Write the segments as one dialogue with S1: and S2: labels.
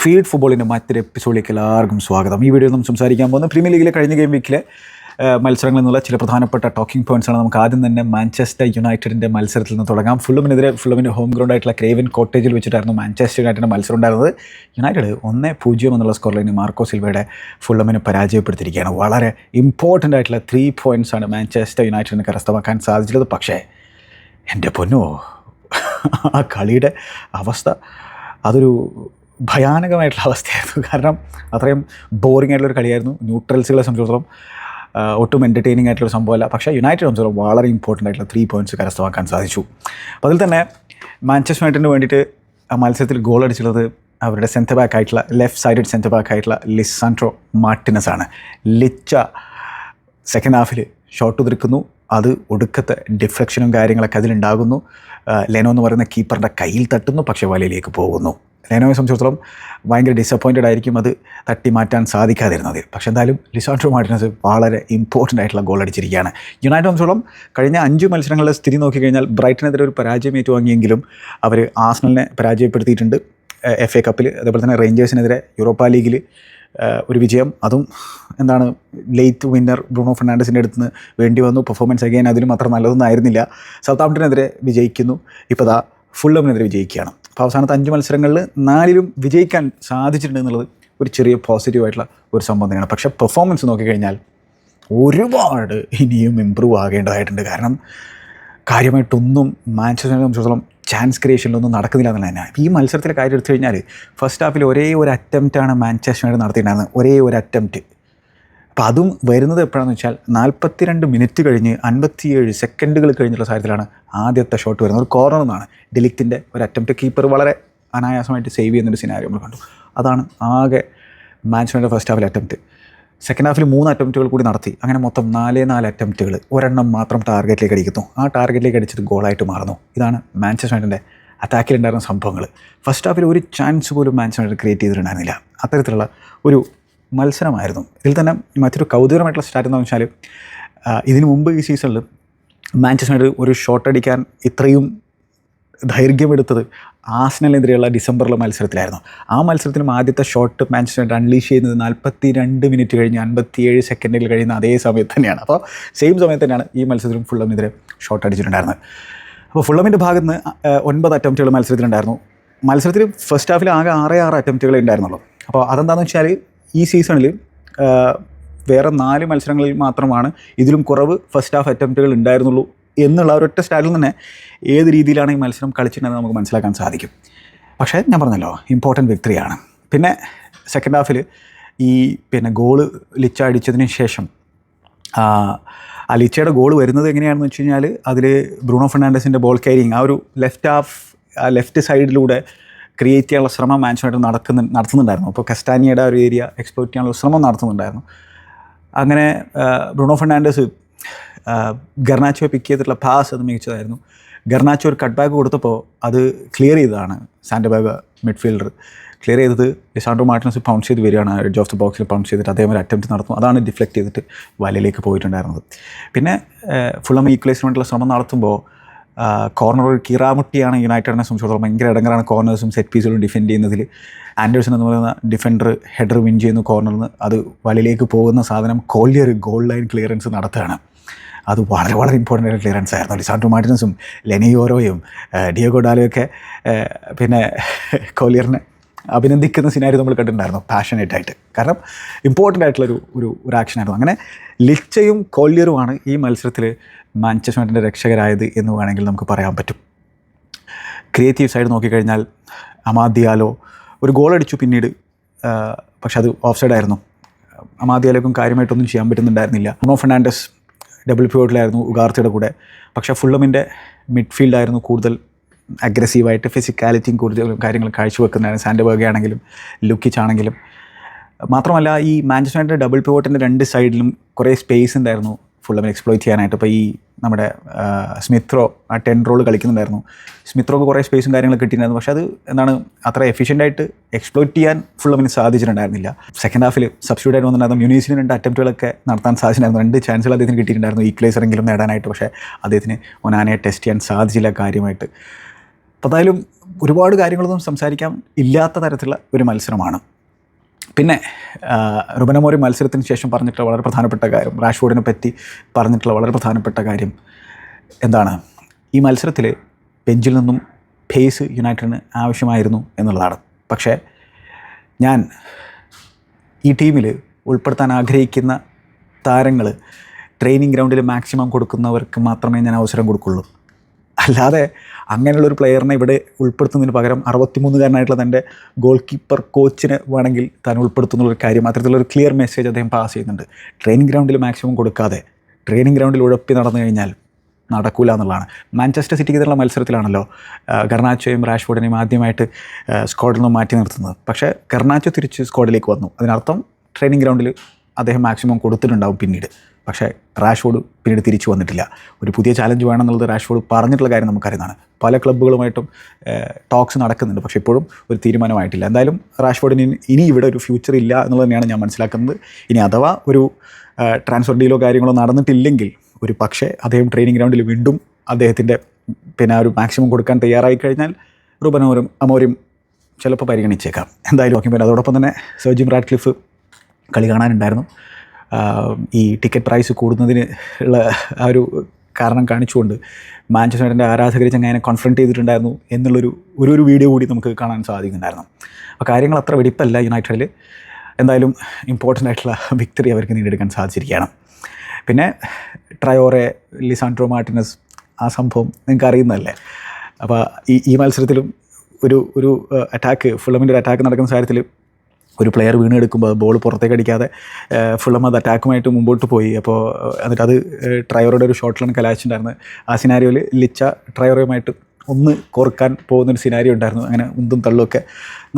S1: Feed ഫുട്ബോളിന്റെ മറ്റൊരു എപ്പിസോഡിലേക്ക് എല്ലാവർക്കും സ്വാഗതം. ഈ വീഡിയോ നമ്മൾ സംസാരിക്കാൻ പോകുന്നത് പ്രീമിയർ ലീഗിലെ കഴിഞ്ഞ ഗെയിം വീക്കിലെ മത്സരങ്ങളിൽ നിന്നുള്ള ചില പ്രധാനപ്പെട്ട ടോക്കിംഗ് പോയിന്റ്സ് ആണ്. നമുക്ക് ആദ്യം തന്നെ മാഞ്ചസ്റ്റർ യുണൈറ്റഡിന്റെ മത്സരത്തിൽ നിന്ന് തുടങ്ങാം. ഫുള്ളുമിനെതിരെ ഫുള്ളുമിന്റെ ഹോം ഗ്രൗണ്ട് ആയിട്ടുള്ള ക്രേവൻ കോട്ടേജിൽ വെച്ചിട്ടായിരുന്നു മാഞ്ചസ്റ്റർ യുണൈറ്റഡിന്റെ മത്സരം ഉണ്ടായിരുന്നത്. യുണൈറ്റഡ് ഒന്ന് പൂജ്യം എന്നുള്ള സ്കോർ ലൈനിൽ മാർക്കോ സിൽവയുടെ ഫുള്ളമിനെ പരാജയപ്പെടുത്തിയിരിക്കുകയാണ്. വളരെ ഇമ്പോർട്ടന്റ് ആയിട്ടുള്ള ത്രീ പോയിന്റ്സ് ആണ് മാഞ്ചസ്റ്റർ യുണൈറ്റഡിന് കരസ്ഥമാക്കാൻ സാധിച്ചത് പക്ഷേ എന്റെ പൊന്നോ ആ കളിയുടെ അവസ്ഥ അതൊരു ഭയാനകമായിട്ടുള്ള അവസ്ഥയായിരുന്നു. കാരണം അത്രയും ബോറിംഗ് ആയിട്ടുള്ളൊരു കളിയായിരുന്നു. ന്യൂട്രൽസുകളെ സംബന്ധിച്ചിടത്തോളം ഒട്ടും എന്റർടൈനിങ് ആയിട്ടുള്ള സംഭവമല്ല. പക്ഷേ യുണൈറ്റഡ് സംബന്ധിച്ചിടത്തോളം വളരെ ഇമ്പോർട്ടന്റ് ആയിട്ടുള്ള ത്രീ പോയിന്റ്സ് കരസ്ഥമാക്കാൻ സാധിച്ചു. അപ്പോൾ അതിൽ തന്നെ മാഞ്ചസ്റ്റർ യുണൈറ്റഡിന് വേണ്ടിയിട്ട് ആ മത്സരത്തിൽ ഗോൾ അടിച്ചുള്ളത് അവരുടെ സെന്റർ ബാക്ക് ആയിട്ടുള്ള ലെഫ്റ്റ് സൈഡഡ് സെന്റർ ബാക്ക് ആയിട്ടുള്ള ലിസാൻട്രോ മാർട്ടിനസ് ആണ്. ലിച്ച സെക്കൻഡ് ഹാഫിൽ ഷോട്ട് ഉതിർക്കുന്നു. അത് ഒടുക്കത്തെ ഡിഫ്ലക്ഷനും കാര്യങ്ങളൊക്കെ അതിലുണ്ടാകുന്നു. ലെനോ എന്ന് പറയുന്ന കീപ്പറിന്റെ കയ്യിൽ തട്ടുന്നു. പക്ഷേ വലയിലേക്ക് പോകുന്നു. ലെനോയെ സംബന്ധിച്ചിടത്തോളം ഭയങ്കര ഡിസപ്പോയിന്റഡ് ആയിരിക്കും അത് തട്ടി മാറ്റാൻ സാധിക്കാതിരുന്നത്. പക്ഷേ എന്തായാലും ലിസാൻഡ്രോ മാർട്ടിനസ് വളരെ ഇമ്പോർട്ടന്റ് ആയിട്ടുള്ള ഗോൾ അടിച്ചിരിക്കുകയാണ്. യുണൈറ്റഡ് സംബന്ധിച്ചോളം കഴിഞ്ഞ അഞ്ച് മത്സരങ്ങളുടെ സ്ഥിതി നോക്കിക്കഴിഞ്ഞാൽ ബ്രൈറ്റനെതിരെ ഒരു പരാജയം ഏറ്റുവാങ്ങിയെങ്കിലും അവർ ആസ്നലിനെ പരാജയപ്പെടുത്തിയിട്ടുണ്ട്. എഫ് എ കപ്പിൽ അതേപോലെ തന്നെ റേഞ്ചേഴ്സിനെതിരെ യൂറോപ്പ ലീഗിൽ ഒരു വിജയം. അതും എന്താണ് ലേറ്റ് വിന്നർ ബ്രൂണോ ഫെർണാണ്ടസിന്റെ അടുത്ത് നിന്ന് വേണ്ടി വന്നു. പെർഫോമൻസ് അഗൈൻ അതിലും അത്ര നല്ലതൊന്നും ആയിരുന്നില്ല. സൗത്ത് ആംപ്ടനെതിരെ വിജയിക്കുന്നു. ഇപ്പോൾ ദാ ഫുള്ളമിനെതിരെ വിജയിക്കുകയാണ്. അപ്പോൾ അവസാനത്തെ അഞ്ച് മത്സരങ്ങളിൽ നാലിലും വിജയിക്കാൻ സാധിച്ചിട്ടുണ്ട് എന്നുള്ളത് ഒരു ചെറിയ പോസിറ്റീവ് ആയിട്ടുള്ള ഒരു സംഭവം തന്നെയാണ്. പക്ഷേ പെർഫോമൻസ് നോക്കിക്കഴിഞ്ഞാൽ ഒരുപാട് ഇനിയും ഇമ്പ്രൂവ് ആകേണ്ടതായിട്ടുണ്ട്. കാരണം കാര്യമായിട്ടൊന്നും മാഞ്ചസ്റ്ററിനെ സംബന്ധിച്ചിടത്തോളം ചാൻസ് ക്രിയേഷനിലൊന്നും നടക്കുന്നില്ല എന്നുള്ളത് തന്നെ ഈ മത്സരത്തിലെ കാര്യം എടുത്തു കഴിഞ്ഞാൽ ഫസ്റ്റ് ഹാഫിൽ ഒരേ ഒരു അറ്റംപ്റ്റാണ് മാഞ്ചസ്റ്റർ നടത്തിയിട്ടുണ്ടായിരുന്നത്. ഒരേ ഒരു അറ്റംപ്റ്റ് അപ്പോൾ അതും വരുന്നത് എപ്പോഴാണെന്ന് വെച്ചാൽ നാൽപ്പത്തിരണ്ട് മിനിറ്റ് കഴിഞ്ഞ് അൻപത്തിയേഴ് സെക്കൻഡുകൾ കഴിഞ്ഞുള്ള സാഹചര്യത്തിലാണ് ആദ്യത്തെ ഷോട്ട് വരുന്നത്. ഒരു കോർണർ എന്നാണ് ഡെലിക്റ്റിന്റെ ഒരു അറ്റംപ്റ്റ് കീപ്പർ വളരെ അനായാസമായിട്ട് സേവ് ചെയ്യുന്നൊരു സിനാരി നമ്മൾ കണ്ടു. അതാണ് ആകെ മാഞ്ചസ്റ്ററിന്റെ ഫസ്റ്റ് ഹാഫിൽ അറ്റംപ്റ്റ് സെക്കൻഡ് ഹാഫിൽ മൂന്ന് അറ്റംപ്റ്റുകൾ കൂടി നടത്തി. അങ്ങനെ മൊത്തം നാലേ നാല് അറ്റംപ്റ്റുകൾ ഒരെണ്ണം മാത്രം ടാർഗറ്റിലേക്ക് അടിക്കുന്നു. ആ ടാർഗറ്റിലേക്ക് അടിച്ചിട്ട് ഗോളായിട്ട് മാറുന്നു. ഇതാണ് മാഞ്ചസ്റ്റർ യുണൈറ്റഡിന്റെ അറ്റാക്കിലുണ്ടായിരുന്ന സംഭവങ്ങൾ ഫസ്റ്റ് ഹാഫിൽ ഒരു ചാൻസ് പോലും മാഞ്ചസ്റ്റർ ക്രിയേറ്റ് ചെയ്തിട്ടുണ്ടായിരുന്നില്ല. അത്തരത്തിലുള്ള ഒരു മത്സരമായിരുന്നു. ഇതിൽ തന്നെ മറ്റൊരു കൗതുകരമായിട്ടുള്ള സ്റ്റാർട്ട് എന്ന് വെച്ചാൽ ഇതിനു മുമ്പ് ഈ സീസണിൽ മാഞ്ചസ്റ്റർ ഒരു ഷോട്ട് അടിക്കാൻ ഇത്രയും ദൈർഘ്യമെടുത്തത് ആസ്നലിനെതിരെയുള്ള ഡിസംബറിലെ മത്സരത്തിലായിരുന്നു. ആ മത്സരത്തിലും ആദ്യത്തെ ഷോട്ട് മാഞ്ചസ്റ്റർ അൺലീഷ് ചെയ്യുന്നത് നാൽപ്പത്തി രണ്ട് മിനിറ്റ് കഴിഞ്ഞ് അൻപത്തിയേഴ് സെക്കൻഡിൽ കഴിയുന്ന അതേ സമയത്ത് തന്നെയാണ്. അപ്പോൾ സെയിം സമയത്ത് തന്നെയാണ് ഈ മത്സരത്തിലും ഫുള്ളമിനെതിരെ ഷോട്ട് അടിച്ചിട്ടുണ്ടായിരുന്നത്. അപ്പോൾ ഫുള്ളമിന്റെ ഭാഗത്ത് നിന്ന് ഒൻപത് അറ്റംപ്റ്റുകൾ മത്സരത്തിലുണ്ടായിരുന്നു. മത്സരത്തിൽ ഫസ്റ്റ് ഹാഫിൽ ആകെ ആറേ ആറ് അറ്റംപ്റ്റുകളേ ഉണ്ടായിരുന്നുള്ളൂ. അപ്പോൾ അതെന്താണെന്ന് വെച്ചാൽ ഈ സീസണിൽ വേറെ നാല് മത്സരങ്ങളിൽ മാത്രമാണ് ഇതിലും കുറവ് ഫസ്റ്റ് ഹാഫ് അറ്റംപ്റ്റുകൾ ഉണ്ടായിരുന്നുള്ളൂ എന്നുള്ള ഒരു ഒരൊറ്റ സ്റ്റാറ്റിൽ തന്നെ ഏത് രീതിയിലാണ് ഈ മത്സരം കളിച്ചിട്ടുണ്ടെന്ന് നമുക്ക് മനസ്സിലാക്കാൻ സാധിക്കും. പക്ഷേ ഞാൻ പറഞ്ഞല്ലോ ഇമ്പോർട്ടന്റ് വിക്ടറിയാണ് പിന്നെ സെക്കൻഡ് ഹാഫിൽ ഈ പിന്നെ ഗോൾ ലിച്ച അടിച്ചതിന് ശേഷം ആ, ആ ലിച്ചയുടെ ഗോൾ വരുന്നത് എങ്ങനെയാണെന്ന് വെച്ച് കഴിഞ്ഞാൽ അതിൽ ബ്രൂണോ ഫെർണാണ്ടസിന്റെ ബോൾ ക്യാരിങ് ആ ഒരു ലെഫ്റ്റ് ഹാഫ് ആ ലെഫ്റ്റ് സൈഡിലൂടെ ക്രിയേറ്റ് ചെയ്യാനുള്ള ശ്രമം മാൻഷനായിട്ട് നടക്കുന്നു നടത്തുന്നുണ്ടായിരുന്നു. അപ്പോൾ കസ്റ്റാനിയുടെ ഒരു ഏരിയ എക്സ്പ്ലോറ്റ് ചെയ്യാനുള്ള ശ്രമം നടത്തുന്നുണ്ടായിരുന്നു. അങ്ങനെ ബ്രൂണോ ഫെർണാണ്ടസ് ഗർണാച്ചോ പിക്ക് ചെയ്തിട്ടുള്ള പാസ് അത് മികച്ചതായിരുന്നു. ഗർണാച്ചോ ഒരു കട്ട് ബാക്ക് കൊടുത്തപ്പോൾ അത് ക്ലിയർ ചെയ്തതാണ് സാൻഡബാഗ് മിഡ്ഫീൽഡർ ക്ലിയർ ചെയ്തത് ലിസാൻഡ്രോ മാർട്ടിനസ് പൗൺസ് ചെയ്ത് വരികയാണ്. എഡ്ജ് ഓഫ് ദ ബോക്സിൽ പൗൺസ് ചെയ്തിട്ട് ഒരു അറ്റംപ്റ്റ് നടത്തും. അതാണ് ഡിഫ്ലക്റ്റ് ചെയ്തിട്ട് വലയിലേക്ക് പോയിട്ടുണ്ടായിരുന്നത്. പിന്നെ ഫുള്ളം ഈക്വലൈസിന് വേണ്ടിയുള്ള ശ്രമം നടത്തുമ്പോൾ കോർണർ ഒരു കിറാമുട്ടിയാണ് യുണൈറ്റഡിനെ സംബന്ധിച്ചിടത്തോളം ഭയങ്കര ഇടങ്ങളാണ് കോർണേഴ്സും സെറ്റ് പീസുകളും ഡിഫെൻഡ് ചെയ്യുന്നതിൽ ആൻഡേഴ്സൺ എന്ന് പറയുന്ന ഡിഫൻഡർ ഹെഡർ വിൻ ചെയ്യുന്നു കോർണറിൽ നിന്ന് അത് വലയിലേക്ക് പോകുന്ന സാധനം കോലിയർ ഗോൾ ലൈൻ ക്ലിയറൻസ് നടത്തുകയാണ്. അത് വളരെ വളരെ ഇമ്പോർട്ടന്റ് ആയിട്ട് ക്ലിയറൻസ് ആയിരുന്നു. ലിസാൻഡ്രോ മാർട്ടിനസും ലെനിയോറോയും ഡിയോഗോ ഡാലോയൊക്കെ പിന്നെ കോലിയറിനെ അഭിനന്ദിക്കുന്ന സിനാരി നമ്മൾ കണ്ടിട്ടുണ്ടായിരുന്നു പാഷനേറ്റ് ആയിട്ട്. കാരണം ഇമ്പോർട്ടന്റ് ആയിട്ടുള്ളൊരു ഒരു ഒരു ആക്ഷനായിരുന്നു അങ്ങനെ ലിച്ചയും കോല്യറുമാണ് ഈ മത്സരത്തിൽ മാഞ്ചസ്റ്റർ രക്ഷകരായത് എന്ന് വേണമെങ്കിൽ നമുക്ക് പറയാൻ പറ്റും. ക്രിയേറ്റീവ് സൈഡ് നോക്കിക്കഴിഞ്ഞാൽ അമാദിയാലോ ഒരു ഗോൾ അടിച്ചു പിന്നീട് പക്ഷെ അത് ഓഫ് സൈഡ് ആയിരുന്നു. അമാദിയാലോക്കും കാര്യമായിട്ടൊന്നും ചെയ്യാൻ പറ്റുന്നുണ്ടായിരുന്നില്ല. ബ്രൂണോ ഫെർണാണ്ടസ് ഡബിൾ പിവോട്ടിലായിരുന്നു ഉഗാർത്തിയുടെ കൂടെ. പക്ഷേ ഫുള്ളമിന്റെ മിഡ്ഫീൽഡായിരുന്നു കൂടുതൽ അഗ്രസീവായിട്ട് ഫിസിക്കാലിറ്റിയും കൂടുതൽ കാര്യങ്ങൾ കാഴ്ചവെക്കുന്നതാണ് സാൻഡബർഗ് ആണെങ്കിലും ലുക്കിച്ച് ആണെങ്കിലും. മാത്രമല്ല ഈ മാഞ്ചസ്റ്റർ ഡബിൾ പിവോട്ടിന്റെ രണ്ട് സൈഡിലും കുറേ സ്പേസ് ഉണ്ടായിരുന്നു ഫുള്ളമിന് എക്സ്പ്ലോയിറ്റ് ചെയ്യാനായിട്ട്. ഇപ്പോൾ ഈ നമ്മുടെ സ്മിത്രോ ആ ടെൻ റോൾ കളിക്കുന്നുണ്ടായിരുന്നു. സ്മിത്രോക്ക് കുറേ സ്പേസും കാര്യങ്ങളും കിട്ടിയിട്ടുണ്ടായിരുന്നു. പക്ഷേ അത് എന്താണ് അത്ര എഫിഷ്യന്റ് ആയിട്ട് എക്സ്പ്ലോയിറ്റ് ചെയ്യാൻ ഫുള്ളമിന് സാധിച്ചിട്ടുണ്ടായിരുന്നില്ല. സെക്കൻഡ് ഹാഫിൽ സബ്സ്റ്റിറ്റ്യൂട്ട് ആയിട്ട് വന്നിട്ടുണ്ടായിരുന്നു മ്യൂണീസിന് രണ്ട് അറ്റംപ്റ്റുകളൊക്കെ നടത്താൻ സാധിച്ചിട്ടുണ്ടായിരുന്നു. രണ്ട് ചാൻസുകൾ അദ്ദേഹത്തിന് കിട്ടിയിട്ടുണ്ടായിരുന്നു. ഈക്വലൈസറെങ്കിലും നേടാനായിട്ട്. പക്ഷേ അദ്ദേഹത്തിന് ഒനാനെ ടെസ്റ്റ് ചെയ്യാൻ സാധിച്ചില്ല കാര്യമായിട്ട്. എന്തായാലും ഒരുപാട് കാര്യങ്ങളൊന്നും സംസാരിക്കാൻ ഇല്ലാത്ത തരത്തിലുള്ള ഒരു മത്സരമാണ്. പിന്നെ റുബനമോറി മത്സരത്തിന് ശേഷം പറഞ്ഞിട്ടുള്ള വളരെ പ്രധാനപ്പെട്ട കാര്യം റാഷ്ഫോർഡിനെ പറ്റി പറഞ്ഞിട്ടുള്ള വളരെ പ്രധാനപ്പെട്ട കാര്യം എന്താണ്? ഈ മത്സരത്തിൽ ബെഞ്ചിൽ നിന്നും പേസ് യുണൈറ്റഡിന് ആവശ്യമായിരുന്നു എന്നുള്ളതാണ്. പക്ഷേ ഞാൻ ഈ ടീമിൽ ഉൾപ്പെടുത്താൻ ആഗ്രഹിക്കുന്ന താരങ്ങൾ ട്രെയിനിങ് ഗ്രൗണ്ടിൽ മാക്സിമം കൊടുക്കുന്നവർക്ക് മാത്രമേ ഞാൻ അവസരം കൊടുക്കുള്ളൂ. അല്ലാതെ അങ്ങനെയുള്ളൊരു പ്ലെയറിനെ ഇവിടെ ഉൾപ്പെടുത്തുന്നതിന് പകരം അറുപത്തിമൂന്നുകാരനായിട്ടുള്ള തന്റെ ഗോൾ കീപ്പർ കോച്ചിനെ വേണമെങ്കിൽ താൻ ഉൾപ്പെടുത്തുന്നുള്ളൊരു കാര്യം അത്തരത്തിലുള്ളൊരു ക്ലിയർ മെസ്സേജ് അദ്ദേഹം പാസ് ചെയ്യുന്നുണ്ട്. ട്രെയിനിങ് ഗ്രൗണ്ടിൽ മാക്സിമം കൊടുക്കാതെ ട്രെയിനിങ് ഗ്രൗണ്ടിൽ ഉഴപ്പി നടന്നു കഴിഞ്ഞാൽ നടക്കൂല എന്നുള്ളതാണ്. മാഞ്ചസ്റ്റർ സിറ്റിക്കെതിരെയുള്ള മത്സരത്തിലാണല്ലോ കർണാച്ചോയും റാഷ്ഫോർഡിനെയും ആദ്യമായിട്ട് സ്ക്വാഡിൽ നിന്ന് മാറ്റി നിർത്തുന്നത്. പക്ഷേ കർണാച്ചോ തിരിച്ച് സ്ക്വാഡിലേക്ക് വന്നു. അതിനർത്ഥം ട്രെയിനിങ് ഗ്രൗണ്ടിൽ അദ്ദേഹം മാക്സിമം കൊടുത്തിട്ടുണ്ടാവും പിന്നീട്. പക്ഷേ റാഷ്ഫോർഡ് പിന്നീട് തിരിച്ചു വന്നിട്ടില്ല. ഒരു പുതിയ ചാലഞ്ച് വേണമെന്നുള്ളത് റാഷ്ഫോർഡ് പറഞ്ഞിട്ടുള്ള കാര്യം നമുക്കറിയുന്നതാണ്. പല ക്ലബ്ബുകളുമായിട്ടും ടോക്സ് നടക്കുന്നുണ്ട്. പക്ഷേ ഇപ്പോഴും ഒരു തീരുമാനമായിട്ടില്ല. എന്തായാലും റാഷ്ഫോർഡിന് ഇനി- ഇവിടെ ഒരു ഫ്യൂച്ചർ ഇല്ല എന്നുള്ളത് തന്നെയാണ് ഞാൻ മനസ്സിലാക്കുന്നത്. ഇനി അഥവാ ഒരു ട്രാൻസ്ഫർ ഡീലോ കാര്യങ്ങളോ നടന്നിട്ടില്ലെങ്കിൽ ഒരു പക്ഷേ അദ്ദേഹം ട്രെയിനിങ് ഗ്രൗണ്ടിൽ വീണ്ടും അദ്ദേഹത്തിന്റെ പിന്നെ ഒരു മാക്സിമം കൊടുക്കാൻ തയ്യാറായി കഴിഞ്ഞാൽ റൂപനോരും അമോരും ചിലപ്പോൾ പരിഗണിച്ചേക്കാം. എന്തായാലും ഓക്കെ പിന്നെ അതോടൊപ്പം തന്നെ സർജിം റാഡ്ക്ലിഫ് കളി കാണാനുണ്ടായിരുന്നു. ഈ ടിക്കറ്റ് പ്രൈസ് കൂടുന്നതിന് ഉള്ള ആ ഒരു കാരണം കാണിച്ചുകൊണ്ട് മാഞ്ചസ്റ്റർ യുണൈറ്റഡിന്റെ ആരാധകർ ചങ്ങനെ കോൺഫ്രണ്ട് ചെയ്തിട്ടുണ്ടായിരുന്നു എന്നുള്ളൊരു ഒരു ഒരു വീഡിയോ കൂടി നമുക്ക് കാണാൻ സാധിക്കുന്നുണ്ടായിരുന്നു. അപ്പോൾ കാര്യങ്ങൾ അത്ര വെടിപ്പല്ല യുണൈറ്റഡിൽ. എന്തായാലും ഇമ്പോർട്ടന്റ് ആയിട്ടുള്ള വിക്ടറി അവർക്ക് നേടിയെടുക്കാൻ സാധിച്ചിരിക്കുകയാണ്. പിന്നെ ട്രയോറെ ലിസാൻഡ്രോ മാർട്ടിനസ് ആ സംഭവം നിങ്ങൾക്ക് അറിയുന്നതല്ലേ? അപ്പോൾ ഈ ഈ മത്സരത്തിലും ഒരു ഒരു അറ്റാക്ക് ഫുള്ളമിന്റെ ഒരു അറ്റാക്ക് നടക്കുന്ന കാര്യത്തിൽ ഒരു പ്ലെയർ വീണെടുക്കുമ്പോൾ ബോൾ പുറത്തേക്ക് അടിക്കാതെ ഫുള്ളം അത് അറ്റാക്കുമായിട്ട് മുമ്പോട്ട് പോയി. അപ്പോൾ എന്നിട്ട് അത് ട്രയറുടെ ഒരു ഷോട്ടിലാണ് കലാശിണ്ടായിരുന്നത് ആ സിനാരിയോയിൽ ലിച്ച ട്രയറുമായിട്ട് ഒന്ന് കോർക്കാൻ പോകുന്നൊരു സിനാരിയോ ഉണ്ടായിരുന്നു. അങ്ങനെ ഉന്തും തള്ളുമൊക്കെ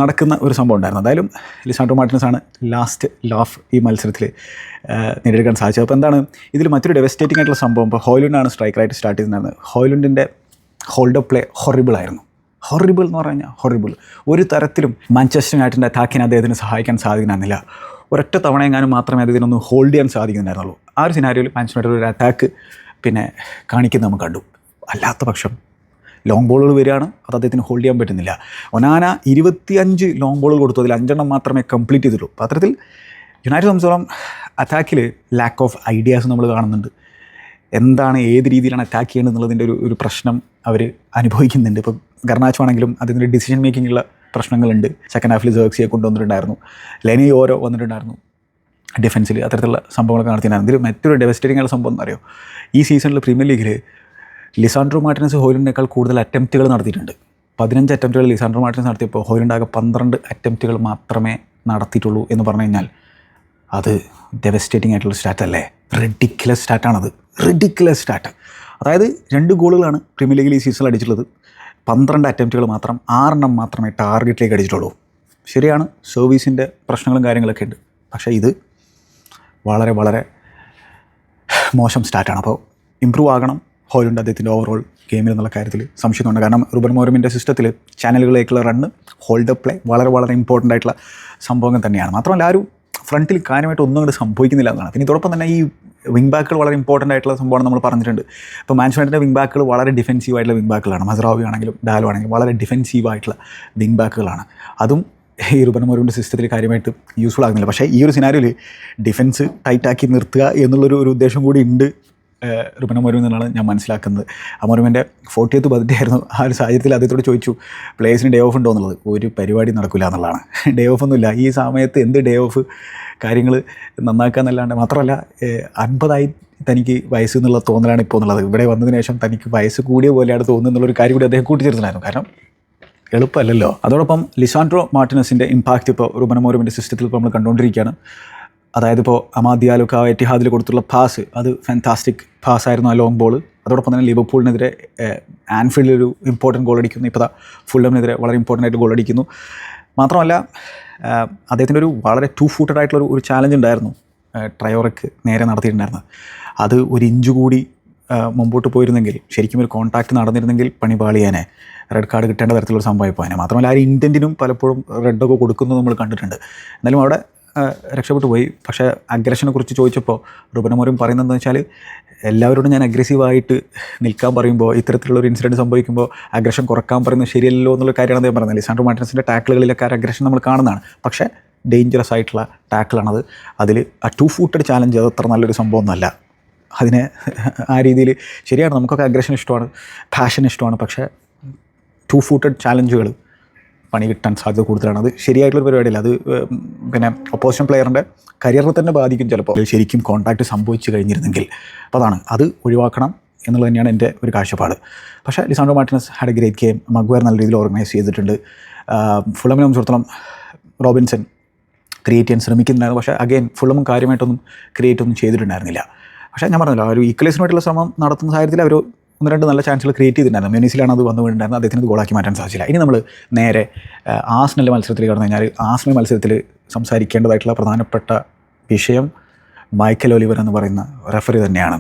S1: നടക്കുന്ന ഒരു സംഭവം ഉണ്ടായിരുന്നു. എന്തായാലും ലിസാൻഡോ മാർട്ടിനസ് ആണ് ലാസ്റ്റ് ലാഫ് ഈ മത്സരത്തിൽ നേടിയെടുക്കാൻ സാധിച്ചത്. അപ്പോൾ എന്താണ് ഇതിൽ മറ്റൊരു ഡെവസ്റ്റേറ്റിംഗ് ആയിട്ടുള്ള സംഭവം. ഇപ്പോൾ ഹോയിലുണ്ടാണ് സ്ട്രൈക്കറായിട്ട് സ്റ്റാർട്ട് ചെയ്തിട്ടുണ്ടായിരുന്നത് ഹോയിലുണ്ടിന്റെ ഹോൾഡ് പ്ലേ ഹൊറിബിൾ ആയിരുന്നു. ഹൊറിബിൾ എന്ന് പറഞ്ഞു ഹൊറിബിൾ ഒരു തരത്തിലും മാഞ്ചസ്റ്റർ യുണൈറ്റഡിന്റെ അറ്റാക്കിനെ അദ്ദേഹത്തിന് സഹായിക്കാൻ സാധിക്കുന്നില്ല. ഒരൊറ്റ തവണ എങ്ങാനും മാത്രമേ അദ്ദേഹത്തിനൊന്ന് ഹോൾഡ് ചെയ്യാൻ സാധിക്കുന്നുണ്ടായിരുന്നുള്ളൂ. ആ ഒരു സിനാരിയോയിൽ മാഞ്ചസ്റ്റർ യുണൈറ്റഡ് ഒരു അറ്റാക്ക് പിന്നെ കാണിക്കുന്നത് നമുക്ക് കണ്ടു. അല്ലാത്ത പക്ഷം ലോങ് ബോളുകൾ വരികയാണ്. അത് അദ്ദേഹത്തിന് ഹോൾഡ് ചെയ്യാൻ പറ്റുന്നില്ല. ഒനാന ഇരുപത്തിയഞ്ച് ലോങ് ബോളുകൾ കൊടുത്തു. അതിൽ അഞ്ചെണ്ണം മാത്രമേ കംപ്ലീറ്റ് ചെയ്തിട്ടുള്ളൂ. അത്തരത്തിൽ യുണൈറ്റഡ് സംബന്ധിച്ചോളം അറ്റാക്കിൽ ലാക്ക് ഓഫ് ഐഡിയാസ് നമ്മൾ കാണുന്നുണ്ട്. എന്താണ് ഏത് രീതിയിലാണ് അറ്റാക്ക് ചെയ്യേണ്ടത് എന്നുള്ളതിന്റെ ഒരു ഒരു പ്രശ്നം അവർ അനുഭവിക്കുന്നുണ്ട്. ഇപ്പോൾ ഗർണാച്ചോ ആണെങ്കിലും അതിന്റെ ഡിസിഷൻ മേക്കിങ്ങുള്ള പ്രശ്നങ്ങളുണ്ട്. സെക്കൻഡ് ഹാഫിൽ ജേഴ്സിയെ കൊണ്ടുവന്നിട്ടുണ്ടായിരുന്നു. ലെനി ഓരോ വന്നിട്ടുണ്ടായിരുന്നു. ഡിഫൻസിൽ അത്തരത്തിലുള്ള സംഭവങ്ങളൊക്കെ നടത്തിയിട്ടുണ്ടായിരുന്നു ഇതിൽ മറ്റൊരു ഡെവസ്റ്റേറ്റിംഗ് ആയ സംഭവം എന്താ അറിയോ? ഈ സീസണിൽ പ്രീമിയർ ലീഗിൽ ലിസാൻഡ്രോ മാർട്ടിനസ് ഹോയിലിനേക്കാൾ കൂടുതൽ അറ്റംപ്റ്റുകൾ നടത്തിയിട്ടുണ്ട്. പതിനഞ്ച് അറ്റംപ്റ്റുകൾ ലിസാൻഡ്രോ മാർട്ടിനസ് നടത്തിയപ്പോൾ ഹോയിലിന്റെ ആകെ പന്ത്രണ്ട് അറ്റംപ്റ്റുകൾ മാത്രമേ നടത്തിയിട്ടുള്ളൂ എന്ന് പറഞ്ഞു കഴിഞ്ഞാൽ അത് ഡെവസ്റ്റേറ്റിംഗ് ആയിട്ടുള്ള സ്റ്റാറ്റ് അല്ലേ? റെഡിക്കുലസ് സ്റ്റാറ്റാണത് റെഡിക്കുലസ് സ്റ്റാറ്റ് അതായത് രണ്ട് ഗോളുകളാണ് പ്രീമിയർ ലീഗിൽ ഈ സീസണിൽ അടിച്ചിട്ടുള്ളത്. പന്ത്രണ്ട് അറ്റംപ്റ്റുകൾ മാത്രം ആറെണ്ണം മാത്രമേ ടാർഗറ്റിലേക്ക് അടിച്ചിട്ടുള്ളൂ. ശരിയാണ് സർവീസിന്റെ പ്രശ്നങ്ങളും കാര്യങ്ങളൊക്കെ ഉണ്ട്. പക്ഷേ ഇത് വളരെ വളരെ മോശം സ്റ്റാർട്ടാണ് അപ്പോൾ ഇമ്പ്രൂവ് ആകണം ഹോലുണ്ട് അദ്ദേഹത്തിന്റെ ഓവറോൾ ഗെയിമിൽ എന്നുള്ള കാര്യത്തിൽ സംശയമുണ്ട് കാരണം റുബൻ മോറമിന്റെ സിസ്റ്റത്തിൽ ചാനലുകളിലേക്കുള്ള റണ്ണ് ഹോൾഡ് പ്ലേ വളരെ വളരെ ഇമ്പോർട്ടന്റ് ആയിട്ടുള്ള സംഭവങ്ങൾ തന്നെയാണ്. മാത്രമല്ല ആ ഒരു ഫ്രണ്ടിൽ കാര്യമായിട്ട് ഒന്നും അങ്ങോട്ട് സംഭവിക്കുന്നില്ല എന്നാണ്. പിന്നെ ഇതോടൊപ്പം തന്നെ ഈ വിങ് ബാക്കുകൾ വളരെ ഇമ്പോർട്ടന്റ് ആയിട്ടുള്ള സംഭവമാണ് നമ്മൾ പറഞ്ഞിട്ടുണ്ട്. അപ്പോൾ മാൻസ്മാന്റിന്റെ വിങ് ബാക്കുകൾ വളരെ ഡിഫെൻസീവ് ആയിട്ടുള്ള വിങ് ബാക്കുകളാണ് മസറാവി ആണെങ്കിലും ഡാലോ ആണെങ്കിലും വളരെ ഡിഫെൻസീവ് ആയിട്ടുള്ള വിങ് ബാക്കുകളാണ് അതും ഈ റുബൻ സിസ്റ്റത്തിൽ കാര്യമായിട്ട് യൂസ്ഫുൾ ആകുന്നില്ല. പക്ഷേ ഈ ഒരു സിനാരിയോയിൽ ഡിഫൻസ് ടൈറ്റാക്കി നിർത്തുക എന്നുള്ളൊരു ഒരു ഉദ്ദേശം കൂടി ഉണ്ട്. റുബന മോരും എന്നാണ് ഞാൻ മനസ്സിലാക്കുന്നത്. അമോരുമിന്റെ ഫോർട്ടിയത്ത് ബർത്ത്ഡേ ആയിരുന്നു. ആ ഒരു സാഹചര്യത്തിൽ അദ്ദേഹത്തോട് ചോദിച്ചു പ്ലേയേഴ്സിന് ഡേ ഓഫ് ഉണ്ടോ എന്നുള്ളത്? ഒരു പരിപാടി നടക്കില്ല എന്നുള്ളതാണ്. ഡേ ഓഫ് ഒന്നുമില്ല. ഈ സമയത്ത് എന്ത് ഡേ ഓഫ് കാര്യങ്ങൾ നന്നാക്കാന്നല്ലാണ്ട് മാത്രമല്ല അൻപതായി തനിക്ക് വയസ്സ് എന്നുള്ള തോന്നലാണ് ഇപ്പോൾ എന്നുള്ളത്. ഇവിടെ വന്നതിന് ശേഷം തനിക്ക് വയസ്സ് കൂടിയ പോലെയാണ് തോന്നുന്നത് എന്നുള്ളൊരു കാര്യം കൂടി അദ്ദേഹം കൂട്ടിച്ചേർത്തിലായിരുന്നു. കാരണം എളുപ്പമല്ലല്ലോ. അതോടൊപ്പം ലിസാൻഡ്രോ മാർട്ടിനസിന്റെ ഇമ്പാക്റ്റ് ഇപ്പോൾ റുബൻ മോരുമിന്റെ സിസ്റ്റത്തിൽ ഇപ്പോൾ നമ്മൾ കണ്ടുകൊണ്ടിരിക്കുകയാണ്. അതായത് ഇപ്പോൾ അമാദിയാലുക്ക എറ്റിഹാദിൽ കൊടുത്തുള്ള പാസ് അത് ഫാന്റാസ്റ്റിക് പാസ് ആയിരുന്നു ആ ലോങ് ബോൾ അതോടൊപ്പം തന്നെ ലിവർപൂളിനെതിരെ ആൻഫീൽഡിൽ ഒരു ഇമ്പോർട്ടന്റ് ഗോൾ അടിക്കുന്നു. ഇപ്പോൾ ഫുള്ളമിനെതിരെ വളരെ ഇമ്പോർട്ടന്റ് ആയിട്ട് ഗോൾ അടിക്കുന്നു. മാത്രമല്ല അദ്ദേഹത്തിന്റെ ഒരു വളരെ ടു ഫൂട്ടഡ് ആയിട്ടുള്ള ഒരു- ചാലഞ്ച് ഉണ്ടായിരുന്നു ട്രയോറക്ക് നേരെ നടത്തിയിട്ടുണ്ടായിരുന്നത്. അത് ഒരു ഇഞ്ച് കൂടി മുമ്പോട്ട് പോയിരുന്നെങ്കിൽ ശരിക്കും ഒരു കോൺടാക്റ്റ് നടന്നിരുന്നെങ്കിൽ പണി പാളിയാനെ റെഡ് കാർഡ് കിട്ടേണ്ട തരത്തിലുള്ള സംഭവം ആയിപ്പോയാനെ. മാത്രമല്ല ആ ഒരു ഇന്റന്റിനും പലപ്പോഴും റെഡൊക്കെ കൊടുക്കുന്നത് നമ്മൾ കണ്ടിട്ടുണ്ട്. എന്നാലും അവിടെ രക്ഷപ്പെട്ടു പോയി. പക്ഷേ അഗ്രഷനെ കുറിച്ച് ചോദിച്ചപ്പോൾ റുബനമോരും പറയുന്നതെന്ന് വെച്ചാൽ എല്ലാവരോടും ഞാൻ അഗ്രസീവായിട്ട് നിൽക്കാൻ പറയുമ്പോൾ ഇത്തരത്തിലുള്ള ഒരു ഇൻസിഡന്റ് സംഭവിക്കുമ്പോൾ അഗ്രഷൻ കുറയ്ക്കാൻ പറയുന്നത് ശരിയല്ലോ എന്നുള്ള കാര്യമാണ് ഞാൻ പറഞ്ഞത്. ലിസാൻഡ്രോ മാർട്ടിൻസിന്റെ ടാക്കിളുകളിലൊക്കെ ആ അഗ്രഷൻ നമ്മൾ കാണുന്നതാണ്. പക്ഷേ ഡേഞ്ചറസ് ആയിട്ടുള്ള ടാക്കിളാണത് അതിൽ ആ ടു ഫൂട്ടഡ് ചാലഞ്ച് അത് അത്ര നല്ലൊരു സംഭവമൊന്നുമല്ല. അതിനെ ആ രീതിയിൽ ശരിയാണ്. നമുക്കൊക്കെ അഗ്രഷൻ ഇഷ്ടമാണ് ഫാഷൻ ഇഷ്ടമാണ്. പക്ഷേ ടു ഫൂട്ടഡ് ചാലഞ്ചുകൾ പണി കിട്ടാൻ സാധ്യത കൂടുതലാണ്. അത് ശരിയായിട്ടുള്ള പരിപാടിയല്ല. അത് പിന്നെ ഒപ്പോസിഷൻ പ്ലെയറിന്റെ കരിയറിനെ തന്നെ ബാധിക്കും ചിലപ്പോൾ ശരിക്കും കോൺടാക്റ്റ് സംഭവിച്ചു കഴിഞ്ഞിരുന്നെങ്കിൽ. അപ്പോൾ അതാണ്. അത് ഒഴിവാക്കണം എന്നുള്ളത് തന്നെയാണ് എന്റെ ഒരു കാഴ്ചപ്പാട്. പക്ഷേ Lisandro Martinez had a great game Maguire നല്ല രീതിയിൽ ഓർഗനൈസ് ചെയ്തിട്ടുണ്ട്. ഫുള്ളമിനെ സംബന്ധിച്ചിടത്തോളം റോബിൻസൺ ക്രിയേറ്റ് ചെയ്യാൻ ശ്രമിക്കുന്നുണ്ടായിരുന്നു. പക്ഷേ അഗെയിൻ ഫുള്ളും കാര്യമായിട്ടൊന്നും ക്രിയേറ്റ് ഒന്നും ചെയ്തിട്ടുണ്ടായിരുന്നില്ല. പക്ഷേ ഞാൻ പറഞ്ഞല്ലോ ആ ഒരു ഈക്വലൈസിനായിട്ടുള്ള ശ്രമം നടത്തുന്ന സാഹചര്യത്തിൽ അവർ ഒന്ന് രണ്ട് നല്ല ചാൻസുകൾ ക്രിയേറ്റ് ചെയ്തിട്ടുണ്ടായിരുന്നു. മ്യൂണിസിലാണ് അത് വന്നു വീണിട്ടുണ്ടായിരുന്നത്. അദ്ദേഹത്തിന് ഗോളാക്കി മാറ്റാൻ സാധിച്ചില്ല. ഇനി നമ്മൾ നേരെ ആസ്നൽ മത്സരത്തിൽ കടന്നു കഴിഞ്ഞാൽ ആസ്നൽ മത്സരത്തിൽ സംസാരിക്കേണ്ടതായിട്ടുള്ള പ്രധാനപ്പെട്ട വിഷയം മൈക്കൽ ഒലിവർ എന്ന് പറയുന്ന റെഫറി തന്നെയാണ്.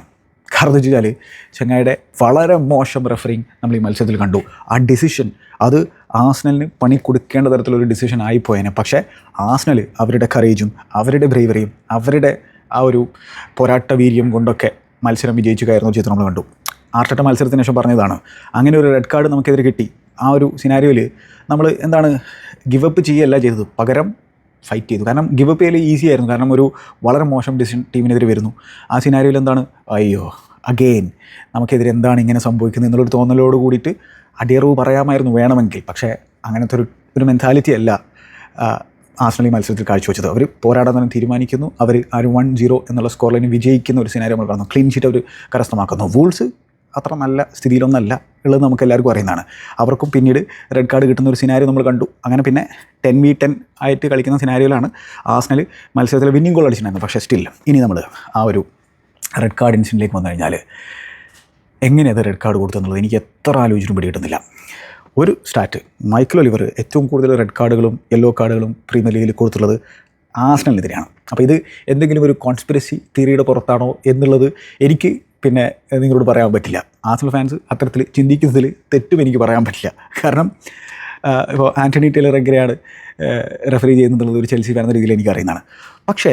S1: കാരണം എന്ന് വെച്ചാൽ ചെങ്ങായിയുടെ വളരെ മോശം റെഫറിങ് നമ്മൾ ഈ മത്സരത്തിൽ കണ്ടു. ആ ഡിസിഷൻ അത് ആസ്നലിന് പണി കൊടുക്കേണ്ട തരത്തിലൊരു ഡിസിഷൻ ആയിപ്പോയേനെ പക്ഷേ ആസ്നൽ അവരുടെ കറേജും അവരുടെ ബ്രേവറിയും അവരുടെ ആ ഒരു പോരാട്ട വീര്യം കൊണ്ടൊക്കെ മത്സരം വിജയിച്ചു കയറുന്ന ചിത്രം നമ്മൾ കണ്ടു. ആർട്ടട്ട മത്സരത്തിന് ശേഷം പറഞ്ഞതാണ്. അങ്ങനെ ഒരു റെഡ് കാർഡ് നമുക്കെതിരെ കിട്ടി. ആ ഒരു സിനാരിയോയിൽ നമ്മൾ എന്താണ് ഗിവപ്പ് ചെയ്യുകയല്ല ചെയ്തത്. പകരം ഫൈറ്റ് ചെയ്തു. കാരണം ഗിവപ്പ് ചെയ്യൽ ഈസി ആയിരുന്നു. കാരണം ഒരു വളരെ മോശം ഡിസിഷൻ ടീമിനെതിരെ വരുന്നു. ആ സിനാരിയോയിൽ എന്താണ് അയ്യോ അഗെയിൻ നമുക്കെതിരെ എന്താണ് ഇങ്ങനെ സംഭവിക്കുന്നത് എന്നുള്ളൊരു തോന്നലോട് കൂടിയിട്ട് അടിയറവ് പറയാമായിരുന്നു വേണമെങ്കിൽ. പക്ഷേ അങ്ങനത്തെ ഒരു ഒരു മെന്റാലിറ്റി അല്ല ആ, ആസ്ട്രേലിയ മത്സരത്തിൽ കാഴ്ചവെച്ചത്. അവർ പോരാടാൻ തന്നെ തീരുമാനിക്കുന്നു. അവർ ആ ഒരു വൺ സീറോ എന്നുള്ള സ്കോർ ലൈനിൽ വിജയിക്കുന്ന ഒരു സിനാരി നമ്മൾ കാണുന്നു. ക്ലീൻ ഷീറ്റ് അവർ കരസ്ഥമാക്കുന്നു. വൂൾസ് അത്ര നല്ല സ്ഥിതിയിലൊന്നല്ല ഉള്ളത് നമുക്ക് എല്ലാവർക്കും അറിയുന്നതാണ്. അവർക്കും പിന്നീട് റെഡ് കാർഡ് കിട്ടുന്ന ഒരു സിനാരി നമ്മൾ കണ്ടു. അങ്ങനെ പിന്നെ ടെൻ വി ടെൻ ആയിട്ട് കളിക്കുന്ന സിനാരിയോയിലാണ് ആസ്നൽ മത്സരത്തിൽ വിന്നിംഗ് ഗോൾ അടിച്ചിട്ടുണ്ടായിരുന്നു പക്ഷേ സ്റ്റിൽ ഇനി നമ്മൾ ആ ഒരു റെഡ് കാർഡ് ഇൻസിഡന്റിലേക്ക് വന്നു കഴിഞ്ഞാൽ എങ്ങനെയത് റെഡ് കാർഡ് കൊടുത്തു എന്നുള്ളത് എനിക്ക് എത്ര ആലോചിച്ചിട്ടും പിടികിട്ടുന്നില്ല. ഒരു സ്റ്റാറ്റ് മൈക്കിൾ ഒലിവർ ഏറ്റവും കൂടുതൽ റെഡ് കാർഡുകളും യെല്ലോ കാർഡുകളും പ്രീമിയർ ലീഗിൽ കൊടുത്തുള്ളത് ആസ്നലിനെതിരെയാണ് അപ്പോൾ ഇത് എന്തെങ്കിലും ഒരു കോൺസ്പിറസി തിയറിയുടെ പുറത്താണോ എന്നുള്ളത് എനിക്ക് പിന്നെ നിങ്ങളോട് പറയാൻ പറ്റില്ല. ആസ്നൽ ഫാൻസ് അത്തരത്തിൽ ചിന്തിക്കുന്നതിൽ തെറ്റും എനിക്ക് പറയാൻ പറ്റില്ല. കാരണം ഇപ്പോൾ ആന്റണി ടൈലർ എങ്ങനെയാണ് റെഫറി ചെയ്യുന്നുള്ളത് ഒരു ചെൽസി ഫാൻ എന്ന രീതിയിൽ എനിക്ക് അറിയുന്നതാണ്. പക്ഷേ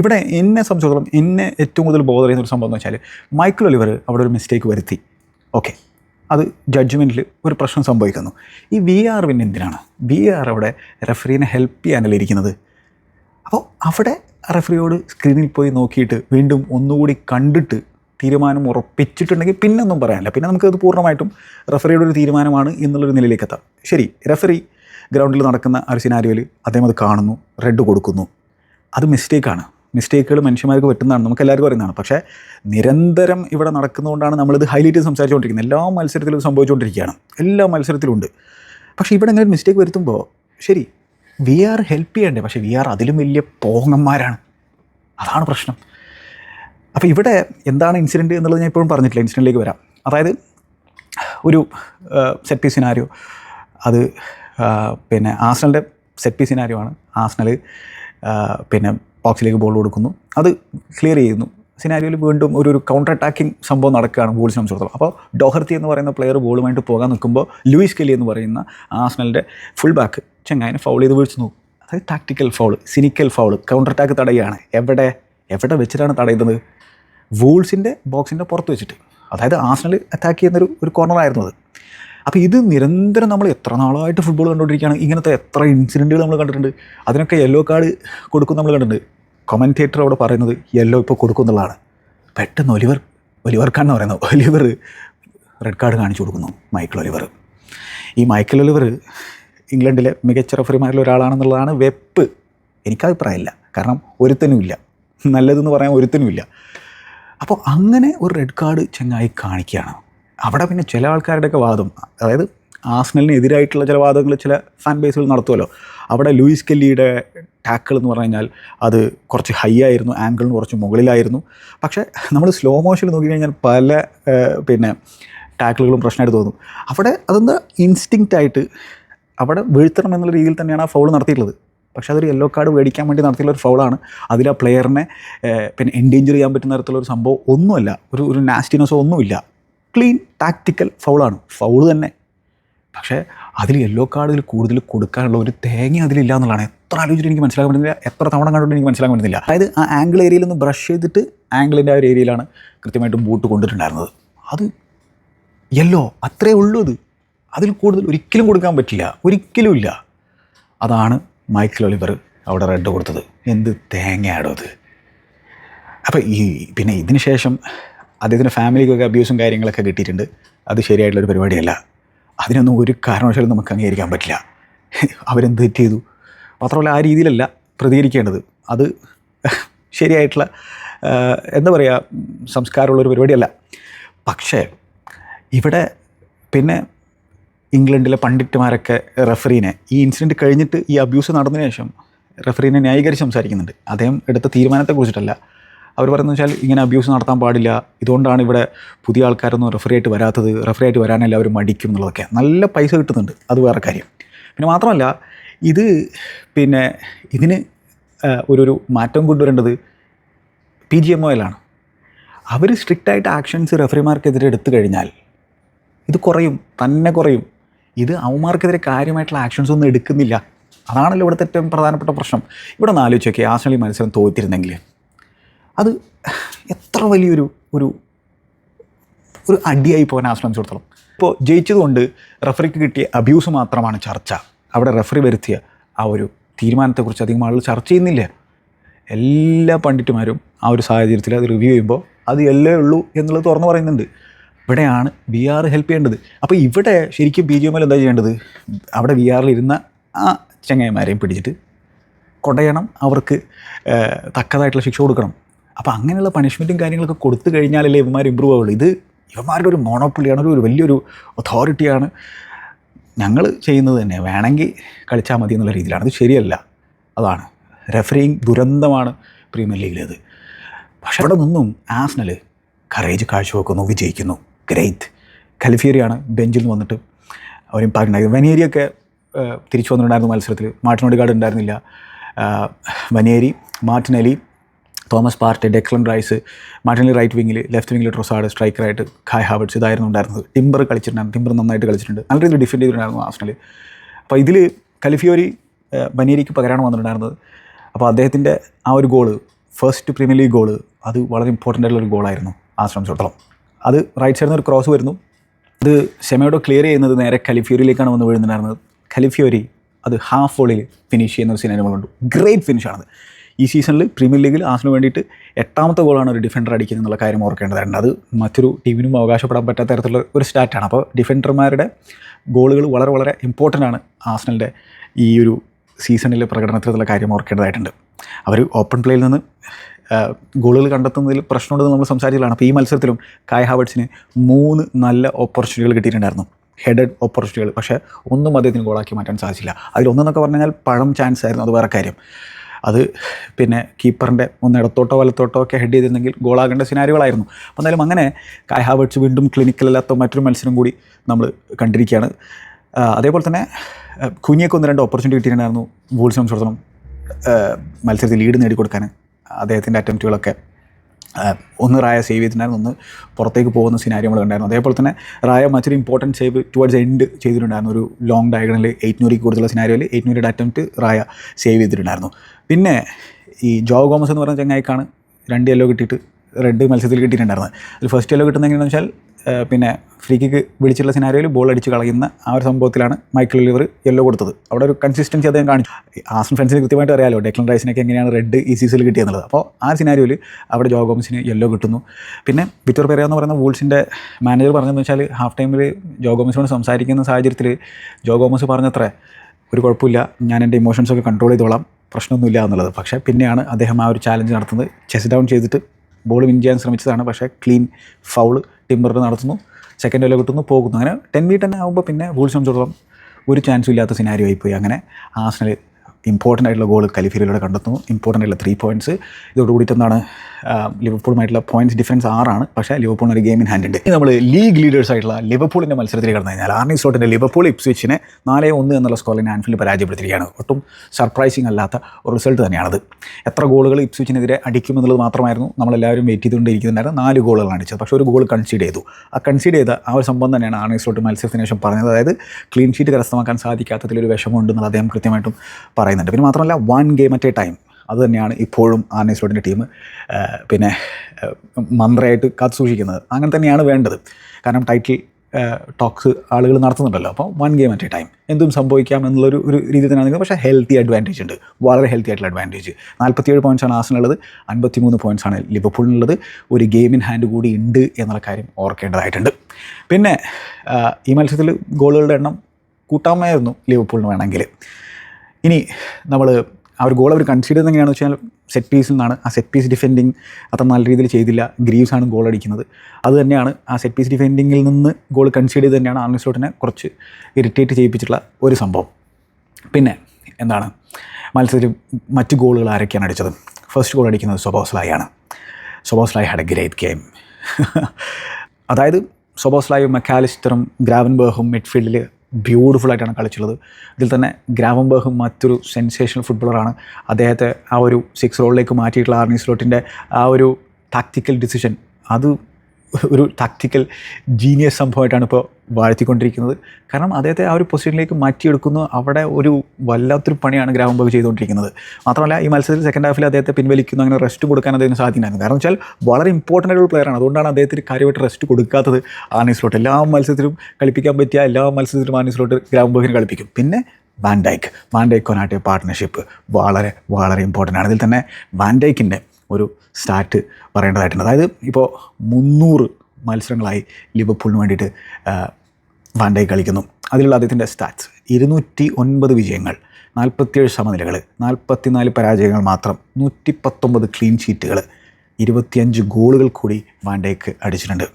S1: ഇവിടെ എന്നെ സംബന്ധിച്ചിടത്തോളം എന്നെ ഏറ്റവും കൂടുതൽ ബോധ ചെയ്യുന്ന ഒരു സംഭവം എന്ന് വെച്ചാൽ മൈക്കിൾ ഒലിവർ അവിടെ ഒരു മിസ്റ്റേക്ക് വരുത്തി. ഓക്കെ അത് ജഡ്ജ്മെന്റിൽ ഒരു പ്രശ്നം സംഭവിക്കുന്നു. ഈ വി ആർ പിന്നെ എന്തിനാണ്? വി ആർ അവിടെ റെഫറീനെ ഹെൽപ്പ് ചെയ്യാനല്ലേ ഇരിക്കുന്നത്? അപ്പോൾ അവിടെ റെഫറിയോട് സ്ക്രീനിൽ പോയി നോക്കിയിട്ട് വീണ്ടും ഒന്നുകൂടി കണ്ടിട്ട് തീരുമാനം ഉറപ്പിച്ചിട്ടുണ്ടെങ്കിൽ പിന്നെ ഒന്നും പറയാനില്ല. പിന്നെ നമുക്കത് പൂർണമായിട്ടും റെഫറിയുടെ ഒരു തീരുമാനമാണ് എന്നുള്ളൊരു നിലയിലേക്ക് എത്താം. ശരി റെഫറി ഗ്രൗണ്ടിൽ നടക്കുന്ന ഒരു സിനാരിയോയിൽ അദ്ദേഹം അത് കാണുന്നു റെഡ് കൊടുക്കുന്നു. അത് മിസ്റ്റേക്കാണ് മിസ്റ്റേക്കുകൾ മനുഷ്യന്മാർക്ക് പറ്റുന്നതാണ്. നമുക്ക് എല്ലാവർക്കും അറിയുന്നതാണ്. പക്ഷേ നിരന്തരം ഇവിടെ നടക്കുന്നതുകൊണ്ടാണ് നമ്മളിത് ഹൈലൈറ്റ് സംസാരിച്ചുകൊണ്ടിരിക്കുന്നത്. എല്ലാ മത്സരത്തിലും സംഭവിച്ചുകൊണ്ടിരിക്കുകയാണ്. എല്ലാ മത്സരത്തിലും ഉണ്ട്. പക്ഷേ ഇവിടെ ഇങ്ങനെ മിസ്റ്റേക്ക് വരുത്തുമ്പോൾ ശരി വി ആർ ഹെൽപ്പ് ചെയ്യണ്ടേ? പക്ഷേ വി ആർ അതിലും വലിയ പോങ്ങന്മാരാണ്. അതാണ് പ്രശ്നം. അപ്പോൾ ഇവിടെ എന്താണ് ഇൻസിഡന്റ് എന്നുള്ളത് ഞാൻ ഇപ്പോഴും പറഞ്ഞിട്ടില്ല. ഇൻസിഡന്റിലേക്ക് വരാം. അതായത് ഒരു സെറ്റ് പീസ് സിനാരിയോ അത് പിന്നെ ആസ്നലിന്റെ സെറ്റ് പീസ് സിനാരിയോ ആണ്. ആസ്നൽ പിന്നെ ബോക്സിലേക്ക് ബോൾ കൊടുക്കുന്നു. അത് ക്ലിയർ ചെയ്യുന്നു. സിനാരിയോയിൽ വീണ്ടും ഒരു ഒരു കൗണ്ടർ അറ്റാക്കിംഗ് സംഭവം നടക്കുകയാണ് ബോൾസിനെ സംബന്ധിച്ചിടത്തോളം. അപ്പോൾ ഡോഹർത്തി എന്ന് പറയുന്ന പ്ലെയർ ബോളുമായിട്ട് പോകാൻ നിൽക്കുമ്പോൾ ലൂയിസ് കെലി എന്ന് പറയുന്ന ആസ്നലിന്റെ ഫുൾ ബാക്ക് ചെങ്ങായിനെ ഫൗൾ ചെയ്ത് വീഴ്ത്തുന്നു അതായത് tactical foul cynical foul counter attack തടയുകയാണ്. എവിടെ എവിടെ വെച്ചിട്ടാണ് തടയുന്നത്? വൂൾസിന്റെ ബോക്സിന്റെ പുറത്ത് വെച്ചിട്ട്. അതായത് ആസ്നൽ അറ്റാക്ക് ചെയ്യുന്നൊരു ഒരു കോർണറായിരുന്നു അത്. അപ്പോൾ ഇത് നിരന്തരം നമ്മൾ എത്ര നാളായിട്ട് ഫുട്ബോൾ കണ്ടുകൊണ്ടിരിക്കുകയാണ്. ഇങ്ങനത്തെ എത്ര ഇൻസിഡന്റുകൾ നമ്മൾ കണ്ടിട്ടുണ്ട്. അതിനൊക്കെ യെല്ലോ കാർഡ് കൊടുക്കും നമ്മൾ കണ്ടിട്ടുണ്ട്. കൊമന്റേറ്റർ അവിടെ പറയുന്നത് യെല്ലോ ഇപ്പോൾ കൊടുക്കുന്നുള്ളതാണ് പെട്ടെന്ന് ഒലിവർ ഒലിവർ എന്ന് പറയുന്നത് ഒലിവർ റെഡ് കാർഡ് കാണിച്ചു കൊടുക്കുന്നു. Michael Oliver. ഈ മൈക്കിൾ ഒലിവർ ഇംഗ്ലണ്ടിലെ മികച്ച റഫറിമാരിൽ ഒരാളാണെന്നുള്ളതാണ് വെപ്പ്. എനിക്ക് അഭിപ്രായമില്ല കാരണം ഒരുത്തനുമില്ല നല്ലതെന്ന് പറയാൻ ഒരുത്തനുമില്ല അപ്പോൾ അങ്ങനെ ഒരു റെഡ് കാർഡ് ചങ്ങായി കാണിക്കുകയാണ്. അവിടെ പിന്നെ ചില ആൾക്കാരുടെയൊക്കെ വാദം അതായത് ആസ്നലിന് എതിരായിട്ടുള്ള ചില വാദങ്ങൾ ചില ഫാൻ ബേസുകൾ നടത്തുമല്ലോ. അവിടെ ലൂയിസ് കെല്ലിയുടെ ടാക്കിൾ എന്ന് പറഞ്ഞു കഴിഞ്ഞാൽ അത് കുറച്ച് ഹൈ ആയിരുന്നു ആംഗിളിന് കുറച്ച് മുകളിലായിരുന്നു. പക്ഷേ നമ്മൾ സ്ലോ മോഷനിൽ നോക്കിക്കഴിഞ്ഞാൽ പല പിന്നെ ടാക്കിളുകളും പ്രശ്നമായിട്ട് തോന്നും. അവിടെ അതെന്താ ഇൻസ്റ്റിങ്ക്റ്റ് ആയിട്ട് അവിടെ വീഴ്ത്തണം എന്നുള്ള രീതിയിൽ തന്നെയാണ് ആ ഫൗൾ നടത്തിയിട്ടുള്ളത്. പക്ഷെ അതൊരു യെല്ലോ കാർഡ് മേടിക്കാൻ വേണ്ടി നടത്തിയുള്ള ഒരു ഫൗളാണ് അതിൽ ആ പ്ലെയറിനെ പിന്നെ എൻഡേഞ്ചർ ചെയ്യാൻ പറ്റുന്ന തരത്തിലുള്ള ഒരു സംഭവം ഒന്നുമല്ല. ഒരു ഒരു നാസ്റ്റിനെസ്സോ ഒന്നുമില്ല. ക്ലീൻ ടാക്റ്റിക്കൽ ഫൗളാണ് ഫൗൾ തന്നെ. പക്ഷേ അതിൽ യെല്ലോ കാർഡിൽ കൂടുതൽ കൊടുക്കാനുള്ള ഒരു തേങ്ങ അതിലില്ല എന്നുള്ളതാണ്. എത്ര ആലോചിച്ചിട്ട് എനിക്ക് മനസ്സിലാക്കാൻ പറ്റുന്നില്ല. എത്ര തവണ കണ്ടിട്ട് എനിക്ക് മനസ്സിലാക്കാൻ പറ്റുന്നില്ല. അതായത് ആ ആംഗിൾ ഏരിയയിൽ ഒന്ന് ബ്രഷ് ചെയ്തിട്ട് ആംഗിളിന്റെ ആ ഒരു ഏരിയയിലാണ് കൃത്യമായിട്ട് ബൂട്ട് കൊണ്ടിട്ടുണ്ടായിരുന്നത്. അത് യെല്ലോ അത്രേ ഉള്ളൂ അത് അതിൽ കൂടുതൽ ഒരിക്കലും കൊടുക്കാൻ പറ്റില്ല. ഒരിക്കലും ഇല്ല. അതാണ് മൈക്കിൾ ഒലിവർ അവിടെ റെഡ് കൊടുത്തത്. എന്ത് തേങ്ങയാടോ അത്. അപ്പോൾ ഈ പിന്നെ ഇതിന് ശേഷം അദ്ദേഹത്തിന്റെ ഫാമിലിക്കൊക്കെ അബ്യൂസും കാര്യങ്ങളൊക്കെ കിട്ടിയിട്ടുണ്ട്. അത് ശരിയായിട്ടുള്ളൊരു പരിപാടിയല്ല. അതിനൊന്നും ഒരു കാരണവശാലും നമുക്ക് അംഗീകരിക്കാൻ പറ്റില്ല. അവരെന്ത് തെറ്റ് ചെയ്തു? മാത്രമല്ല ആ രീതിയിലല്ല പ്രതികരിക്കേണ്ടത്. അത് ശരിയായിട്ടുള്ള എന്താ പറയുക സംസ്കാരമുള്ളൊരു പരിപാടിയല്ല. പക്ഷേ ഇവിടെ പിന്നെ ഇംഗ്ലണ്ടിലെ പണ്ഡിറ്റുമാരൊക്കെ റെഫറീനെ. ഈ ഇൻസിഡന്റ് കഴിഞ്ഞിട്ട് ഈ അബ്യൂസ് നടന്നതിന് ശേഷം റെഫറീനെ ന്യായീകരിച്ച് സംസാരിക്കുന്നുണ്ട്. അദ്ദേഹം എടുത്ത തീരുമാനത്തെക്കുറിച്ചിട്ടല്ല അവർ പറയുന്നത് വെച്ചാൽ ഇങ്ങനെ അബ്യൂസ് നടത്താൻ പാടില്ല. ഇതുകൊണ്ടാണ് ഇവിടെ പുതിയ ആൾക്കാരൊന്നും റെഫറി ആയിട്ട് വരാത്തത്. റെഫറി ആയിട്ട് അവർ മടിക്കും എന്നുള്ളതൊക്കെ. നല്ല പൈസ കിട്ടുന്നുണ്ട്. അത് വേറെ കാര്യം. പിന്നെ മാത്രമല്ല ഇത് പിന്നെ ഇതിന് ഒരു ഒരു മാറ്റം കൊണ്ടുവരേണ്ടത് പി ജി എം ഒയിലാണ് അവർ സ്ട്രിക്റ്റായിട്ട് ആക്ഷൻസ് റെഫറിമാർക്കെതിരെ എടുത്തു കഴിഞ്ഞാൽ ഇത് കുറയും. തന്നെ കുറയും. ഇത് അവന്മാർക്കെതിരെ കാര്യമായിട്ടുള്ള ആക്ഷൻസ് ഒന്നും എടുക്കുന്നില്ല. അതാണല്ലോ ഇവിടുത്തെ ഏറ്റവും പ്രധാനപ്പെട്ട പ്രശ്നം. ഇവിടെ ഒന്ന് ആലോചിച്ച് നോക്കി ആസ്ട്രേലിയ മത്സരം തോറ്റിരുന്നെങ്കിൽ. അത് എത്ര വലിയൊരു ഒരു ഒരു അടിയായി പോകാൻ ആശ്രമിച്ചിടത്തോളം ഇപ്പോൾ ജയിച്ചതുകൊണ്ട് റഫറിക്ക് കിട്ടിയ അബ്യൂസ് മാത്രമാണ് ചർച്ച. അവിടെ റഫറി വരുത്തിയ ആ ഒരു തീരുമാനത്തെക്കുറിച്ച് അധികം ആളുകൾ ചർച്ച ചെയ്യുന്നില്ല. എല്ലാ പണ്ഡിറ്റുമാരും ആ ഒരു സാഹചര്യത്തിൽ അത് റിവ്യൂ ചെയ്യുമ്പോൾ അത് എല്ലേ ഉള്ളൂ എന്നുള്ളത് തുറന്നു പറയുന്നുണ്ട്. ഇവിടെയാണ് ബി ആർ ഹെൽപ്പ് ചെയ്യേണ്ടത്. അപ്പോൾ ഇവിടെ ശരിക്കും ബി ജി എമ്മിൽ എന്താ ചെയ്യേണ്ടത്? അവിടെ ബി ആറിൽ ഇരുന്ന ആ ചങ്ങായിമാരെയും പിടിച്ചിട്ട് കൊടയണം അവർക്ക് തക്കതായിട്ടുള്ള ശിക്ഷ കൊടുക്കണം. അപ്പോൾ അങ്ങനെയുള്ള പണിഷ്മെന്റും കാര്യങ്ങളൊക്കെ കൊടുത്തു കഴിഞ്ഞാലല്ലേ ഇവന്മാർ ഇമ്പ്രൂവ് ആവുള്ളൂ. ഇത് ഇവന്മാരുടെ ഒരു മോണോപ്പൊളിയാണ് ഒരു ഒരു വലിയൊരു അതോറിറ്റിയാണ് ഞങ്ങൾ ചെയ്യുന്നത് തന്നെ. വേണമെങ്കിൽ കളിച്ചാൽ മതി എന്നുള്ള രീതിയിലാണ്. അത് ശരിയല്ല. അതാണ്. റെഫറിങ് ദുരന്തമാണ് പ്രീമിയർ ലീഗിലേത് പക്ഷെ അവിടെ നിന്നും ആസ്നൽ കറേജ് കാഴ്ചവെക്കുന്നു വിജയിക്കുന്നു. ഗ്രേറ്റ്. കലിഫിയറിയാണ് ബെഞ്ചിൽ നിന്ന് വന്നിട്ട് അവർ ഇമ്പാക്ട് ഉണ്ടായത് വനേരിയൊക്കെ തിരിച്ചു വന്നിട്ടുണ്ടായിരുന്നു മത്സരത്തിൽ മാർട്ടിനോഡിഗാർഡ് ഉണ്ടായിരുന്നില്ല. വനേരി Martinelli Thomas Partey Declan Rice Martinelli right വിങ്ങിൽ left വിങ്ങിൽ ട്രൊസാഡ് സ്ട്രൈക്കറായിട്ട് ഖായ് ഹാബിറ്റ്സ് ഇതായിരുന്നു ഉണ്ടായിരുന്നത്. ടിംബർ കളിച്ചിട്ടുണ്ടായിരുന്നു. ടിംബർ നന്നായിട്ട് കളിച്ചിട്ടുണ്ട്. നല്ല രീതിയിൽ ഡിഫൻഡ് ചെയ്തിട്ടുണ്ടായിരുന്നു ആസ്നൽ അപ്പോൾ ഇതിൽ കലിഫിയോരി ബനേരിക്ക് പകരമാണ് വന്നിട്ടുണ്ടായിരുന്നത്. അപ്പോൾ അദ്ദേഹത്തിന്റെ ആ ഒരു goal first premier league goal അത് വളരെ ഇമ്പോർട്ടന്റ് ആയിട്ടുള്ള ഒരു ഗോളായിരുന്നു ആ ശ്രമിച്ചിടത്തോളം അത് റൈറ്റ് സൈഡിൽ നിന്ന് ഒരു ക്രോസ് വരുന്നു. അത് ഷെമയോടോ ക്ലിയർ ചെയ്യുന്നത് നേരെ കലിഫ്യൂരിയിലേക്കാണ് വന്ന് വീഴുന്നുണ്ടായിരുന്നത്. കലിഫ്യൂരി അത് ഹാഫ് ഫോളിൽ ഫിനിഷ് ചെയ്യുന്ന ഒരു സിനിമകളുണ്ട് ഗ്രേറ്റ് ഫിനിഷാണത് ഈ സീസണിൽ പ്രീമിയർ ലീഗിൽ ആസിന് വേണ്ടിയിട്ട് എട്ടാമത്തെ ഗോളാണ് ഒരു ഡിഫൻഡർ അടിക്കുന്നത് എന്നുള്ള കാര്യം ഓർക്കേണ്ടതായിരുന്നു അത് മറ്റൊരു ടീമിനും അവകാശപ്പെടാൻ പറ്റാത്ത തരത്തിലുള്ള ഒരു സ്റ്റാറ്റാണ് അപ്പോൾ ഡിഫൻഡർമാരുടെ ഗോളുകൾ വളരെ വളരെ ഇമ്പോർട്ടന്റ് ആണ് ആസ്നലിന്റെ ഈ ഒരു സീസണിലെ പ്രകടനത്തിലുള്ള കാര്യം ഓർക്കേണ്ടതായിട്ടുണ്ട്. അവർ ഓപ്പൺ പ്ലേയിൽ നിന്ന് ഗോളുകൾ കണ്ടെത്തുന്നതിൽ പ്രശ്നമുണ്ടെന്ന് നമ്മൾ സംസാരിച്ചതാണ് അപ്പോൾ ഈ മത്സരത്തിലും കായ് ഹാവർട്സിന് മൂന്ന് നല്ല ഓപ്പർച്യൂണിറ്റികൾ കിട്ടിയിട്ടുണ്ടായിരുന്നു. ഹെഡഡ് ഓപ്പർച്യൂണിറ്റികൾ പക്ഷേ ഒന്നും അദ്ദേഹത്തിന് ഗോളാക്കി മാറ്റാൻ സാധിച്ചില്ല. അതിലൊന്നെന്നൊക്കെ പറഞ്ഞു കഴിഞ്ഞാൽ പഴം ചാൻസ് ആയിരുന്നു. അത് വേറെ കാര്യം. അത് പിന്നെ കീപ്പറിന്റെ ഒന്ന് ഇടത്തോട്ടോ വലത്തോട്ടോ ഒക്കെ ഹെഡ് ചെയ്തിരുന്നെങ്കിൽ ഗോളാകേണ്ട സിനാരികളായിരുന്നു അപ്പോൾ എന്തായാലും അങ്ങനെ കായ് ഹാവർട്സ് വീണ്ടും ക്ലിനിക്കലല്ലാത്ത മറ്റൊരു മത്സരം കൂടി നമ്മൾ കണ്ടിരിക്കുകയാണ്. അതേപോലെ തന്നെ കുഞ്ഞിയൊക്കെ ഒന്ന് രണ്ട് ഓപ്പർച്യൂണിറ്റി കിട്ടിയിട്ടുണ്ടായിരുന്നു. വൂൾസിനെ സംബന്ധിച്ചിടത്തോളം മത്സരത്തിൽ ലീഡ് നേടിക്കൊടുക്കാൻ. അദ്ദേഹത്തിന്റെ അറ്റംപ്റ്റുകളൊക്കെ ഒന്ന് റായ സേവ് ചെയ്തിട്ടുണ്ടായിരുന്നു ഒന്ന് പുറത്തേക്ക് പോകുന്ന സിനാരി ഉണ്ടായിരുന്നു അതേപോലെ തന്നെ റായ മറ്റൊരു ഇമ്പോർട്ടന്റ് സേവ് ടുവേർഡ്സ് എൻഡ് ചെയ്തിട്ടുണ്ടായിരുന്നു. ഒരു ലോങ് ഡയഗണലിൽ എയ്റ്റ് നൂറിക്ക് കൂടുതലുള്ള സിനാരിയോയിൽ എയ്റ്റ് നൂറിയുടെ അറ്റംപ്റ്റ് റായ സേവ് ചെയ്തിട്ടുണ്ടായിരുന്നു. പിന്നെ ഈ ജോ ഗോമസ് എന്ന് പറഞ്ഞ ചങ്ങായിക്കാണ് രണ്ട് യെല്ലോ കിട്ടിയിട്ട് റെഡ് മത്സരത്തിൽ കിട്ടിയിട്ടുണ്ടായിരുന്നത്. അതിൽ ഫസ്റ്റ് യെല്ലോ കിട്ടുന്ന എങ്ങനെയാണെന്ന് വെച്ചാൽ പിന്നെ ഫ്രീ കിക്ക് വിളിച്ചുള്ള സിനാരിയോയിൽ ബോൾ അടിച്ച് കളയുന്ന ആ ഒരു സംഭവത്തിലാണ് മൈക്കിൾ ലിവർ യെല്ലോ കൊടുത്തത്. അവിടെ ഒരു കൺസിസ്റ്റൻസി അദ്ദേഹം കാണിച്ചു. ആസൺ ഫ്രണ്ട്സിന് കൃത്യമായിട്ട് അറിയാലോ ഡെക്ലൻ റൈസിനൊക്കെ എങ്ങനെയാണ് റെഡ് ഈ സീസണിൽ കിട്ടിയെന്നുള്ളത്. അപ്പോൾ ആ സിനാരിയോയിൽ അവിടെ ജോ ഗോമസിന് യെല്ലോ കിട്ടുന്നു. പിന്നെ വിറ്റോർ പെരയ എന്ന് പറയുന്ന വൂൾസിന്റെ മാനേജർ പറഞ്ഞതെന്ന് വെച്ചാൽ ഹാഫ് ടൈമിൽ ജോ ഗോമസിനോട് സംസാരിക്കുന്ന സാഹചര്യത്തിൽ ജോ ഗോമസ് പറഞ്ഞത്രേ ഒരു കുഴപ്പമില്ല ഞാൻ എന്റെ ഇമോഷൻസൊക്കെ കൺട്രോൾ ചെയ്തോളാം പ്രശ്നമൊന്നുമില്ല എന്നുള്ളത്. പക്ഷേ പിന്നെയാണ് അദ്ദേഹം ആ ഒരു ചാലഞ്ച് നടത്തുന്നത്. ചെസ് ഡൗൺ ചെയ്തിട്ട് ബോൾ വിൻ ചെയ്യാൻ ശ്രമിച്ചതാണ്. പക്ഷേ ക്ലീൻ ഫൗൾ ടിമ്പറിന് നടത്തുന്നു. സെക്കൻഡ് വല്ല കിട്ടുന്നു പോകുന്നു. അങ്ങനെ ടെൻ ബി ടെൻ ആകുമ്പോൾ പിന്നെ ഗോൾ സംബന്ധിച്ചിടത്തോളം ഒരു ചാൻസും ഇല്ലാത്ത സിനാരിയോ ആയിപ്പോയി അങ്ങനെ ആസ്നൽ ഇമ്പോർട്ടന്റ് ആയിട്ടുള്ള ഗോൾ കലിഫീരിലൂടെ കണ്ടെത്തുന്നു. ഇമ്പോർട്ടന്റ് ആയിട്ടുള്ള ത്രീ പോയിന്റ്സ് ഇതോടുകൂടിയിട്ട് എന്താണ് ലിവർപൂളുമായിട്ടുള്ള പോയിന്റ്സ് ഡിഫറൻസ് ആറാണ്. പക്ഷേ ലിവർപൂളിന് ഒരു ഗെയിം ഇൻ ഹാൻഡ് ഉണ്ട്. നമ്മൾ ലീഗ് ലീഡേഴ്സ് ആയിട്ടുള്ള ലിവർപൂളിന്റെ മത്സരത്തിൽ കടന്നു കഴിഞ്ഞാൽ ആർണി സ്ലോട്ടിന്റെ ലിവർപൂൾ ഇപ്സ്വിച്ചിനെ നാലേ ഒന്ന് എന്നുള്ള സ്കോറിനെ ആൻഫീൽഡ് പരാജയപ്പെടുത്തിയിരിക്കുകയാണ്. ഒട്ടും സർപ്രൈസിങ് അല്ലാത്ത ഒരു റിസൾട്ട് തന്നെയാണത്. എത്ര ഗോളുകൾ ഇപ്സ്വിച്ചിനെതിരെ അടിക്കുമെന്നുള്ളത് മാത്രമായിരുന്നു. നമ്മളെല്ലാവരും വെയിറ്റ് ചെയ്തുകൊണ്ടിരിക്കുന്നുണ്ടായിരുന്നു. നാല് ഗോളുകളാണ് അടിച്ചത്. പക്ഷേ ഒരു ഗോൾ കൺസീഡ് ചെയ്തു. ആ കൺസീഡ് ചെയ്ത ആ ഒരു സംഭവം തന്നെയാണ് ആർണി സ്ലോട്ട് മത്സരത്തിന് ശേഷം പറഞ്ഞത്. അതായത് ക്ലീൻ ഷീറ്റ് കരസ്ഥമാക്കാൻ സാധിക്കാത്തതിലൊരു വിഷമമുണ്ടെന്നുള്ള അദ്ദേഹം കൃത്യമായിട്ടും പറയുന്നുണ്ട്. പിന്നെ മാത്രമല്ല one game at a time അത് തന്നെയാണ് ഇപ്പോഴും ആർണി സ്ലോട്ടിന്റെ ടീം പിന്നെ മന്ത്രയായിട്ട് കാത്തു സൂക്ഷിക്കുന്നത് അങ്ങനെ തന്നെയാണ് വേണ്ടത്. കാരണം ടൈറ്റിൽ ടോക്സ് ആളുകൾ നടത്തുന്നുണ്ടല്ലോ. അപ്പോൾ one game at a time എന്തും സംഭവിക്കാം എന്നുള്ളൊരു ഒരു രീതി തന്നെയാണ് നിൽക്കുന്നത്. പക്ഷേ ഹെൽത്തി അഡ്വാന്റേജ് ഉണ്ട്. വളരെ ഹെൽത്തി ആയിട്ടുള്ള അഡ്വാന്റേജ് നാൽപ്പത്തിയേഴ് ആണ് ആസിനുള്ളത് അൻപത്തി അൻപത്തിമൂന്ന് ആണ് ലിവർപൂളിനുള്ളത്. ഒരു ഗെയിം ഇൻ ഹാൻഡ് കൂടി ഉണ്ട് എന്നുള്ള കാര്യം ഓർക്കേണ്ടതായിട്ടുണ്ട്. പിന്നെ ഈ മത്സരത്തിൽ ഗോളുകളുടെ എണ്ണം കൂട്ടാമായിരുന്നു ലിവർപൂളിന് വേണമെങ്കിൽ. ഇനി നമ്മൾ ആ ഒരു ഗോൾ അവർ കൺസിഡർ ചെയ്യുന്നത് എങ്ങനെയാണെന്ന് വെച്ചാൽ സെറ്റ് പീസിൽ നിന്നാണ്. ആ സെറ്റ് പീസ് ഡിഫെൻഡിങ് അത്ര നല്ല രീതിയിൽ ചെയ്തില്ല. ഗ്രീവ്സ് ആണ് ഗോൾ അടിക്കുന്നത്. അത് തന്നെയാണ് ആ സെറ്റ് പീസ് ഡിഫെൻഡിങ്ങിൽ നിന്ന് ഗോൾ കൺസിഡർ ചെയ്ത് തന്നെയാണ് ആർണിസ്ലോട്ടിനെ കുറച്ച് ഇറിറ്റേറ്റ് ചെയ്യിപ്പിച്ചിട്ടുള്ള ഒരു സംഭവം. പിന്നെ എന്താണ്? മത്സരത്തിൽ മറ്റ് ഗോളുകൾ ആരൊക്കെയാണ് അടിച്ചത്? ഫസ്റ്റ് ഗോൾ അടിക്കുന്നത് സൊബോസ്ലായാണ് Szoboszlai had a great game അതായത് സൊബോസ്ലായും മെക്കാലിസ്റ്ററും ഗ്രാവൻബേഹും മിഡ്ഫീൽഡിൽ ബ്യൂട്ടിഫുൾ ആയിട്ടാണ് കളിച്ചുള്ളത് ഇതിൽ തന്നെ ഗ്രാവൻബേഹും മറ്റൊരു സെൻസേഷണൽ ഫുട്ബോളറാണ് അദ്ദേഹത്തെ ആ ഒരു സിക്സ് റോളിലേക്ക് മാറ്റിയിട്ടുള്ള ആർണി സ്ലോട്ടിന്റെ ആ ഒരു ടാക്റ്റിക്കൽ ഡിസിഷൻ അത് ഒരു ടാക്റ്റിക്കൽ ജീനിയസ് സംഭവമായിട്ടാണ് ഇപ്പോൾ വാഴ്ത്തിക്കൊണ്ടിരിക്കുന്നത്. കാരണം അദ്ദേഹത്തെ ആ ഒരു പൊസിഷനിലേക്ക് മാറ്റിയെടുക്കുന്നു. അവിടെ ഒരു വല്ലാത്തൊരു പണിയാണ് ഗ്രാമബർഗ് ചെയ്തുകൊണ്ടിരിക്കുന്നത്. മാത്രമല്ല ഈ മത്സരത്തിൽ സെക്കൻഡ് ഹാഫിൽ അദ്ദേഹത്തെ പിൻവലിക്കുന്നു. അങ്ങനെ റെസ്റ്റ് കൊടുക്കാൻ അദ്ദേഹത്തിന് സാധിക്കുന്നുണ്ടായിരുന്നു കാരണം വെച്ചാൽ വളരെ ഇമ്പോർട്ടന്റ് ആയിട്ടുള്ള പ്ലെയറാണ് അതുകൊണ്ടാണ് അദ്ദേഹത്തിന് കാര്യമായിട്ട് റെസ്റ്റ് കൊടുക്കാത്തത് ആനി സ്ലോട്ട്. എല്ലാ മത്സരത്തിലും കളിപ്പിക്കാൻ പറ്റിയ എല്ലാ മത്സരത്തിലും ആനി സ്ലോട്ട് ഗ്രാമബർഗിന് കളിപ്പിക്കും. പിന്നെ വാൻഡൈക്ക് വാൻഡൈക്കോനാട്ടിയ കൊനാട്ടെ പാർട്ട്ണർഷിപ്പ് വളരെ വളരെ ഇമ്പോർട്ടന്റ് ആണ്. അതിൽ തന്നെ വാൻഡൈക്കിന്റെ ഒരു സ്റ്റാറ്റ് പറയേണ്ടതായിട്ടുണ്ട്. അതായത് ഇപ്പോൾ മുന്നൂറ് മത്സരങ്ങളായി ലിവർപൂളിന് വേണ്ടിയിട്ട് വാൻഡായി കളിക്കുന്നു. അതിലുള്ള അദ്ദേഹത്തിന്റെ സ്റ്റാറ്റ്സ് ഇരുന്നൂറ്റി ഒൻപത് വിജയങ്ങൾ നാൽപ്പത്തിയേഴ് സമനിലകൾ നാൽപ്പത്തിനാല് പരാജയങ്ങൾ മാത്രം നൂറ്റി പത്തൊമ്പത് ക്ലീൻ ഷീറ്റുകൾ ഇരുപത്തിയഞ്ച് ഗോളുകൾ കൂടി വാൻഡേക്ക് അടിച്ചിട്ടുണ്ട്.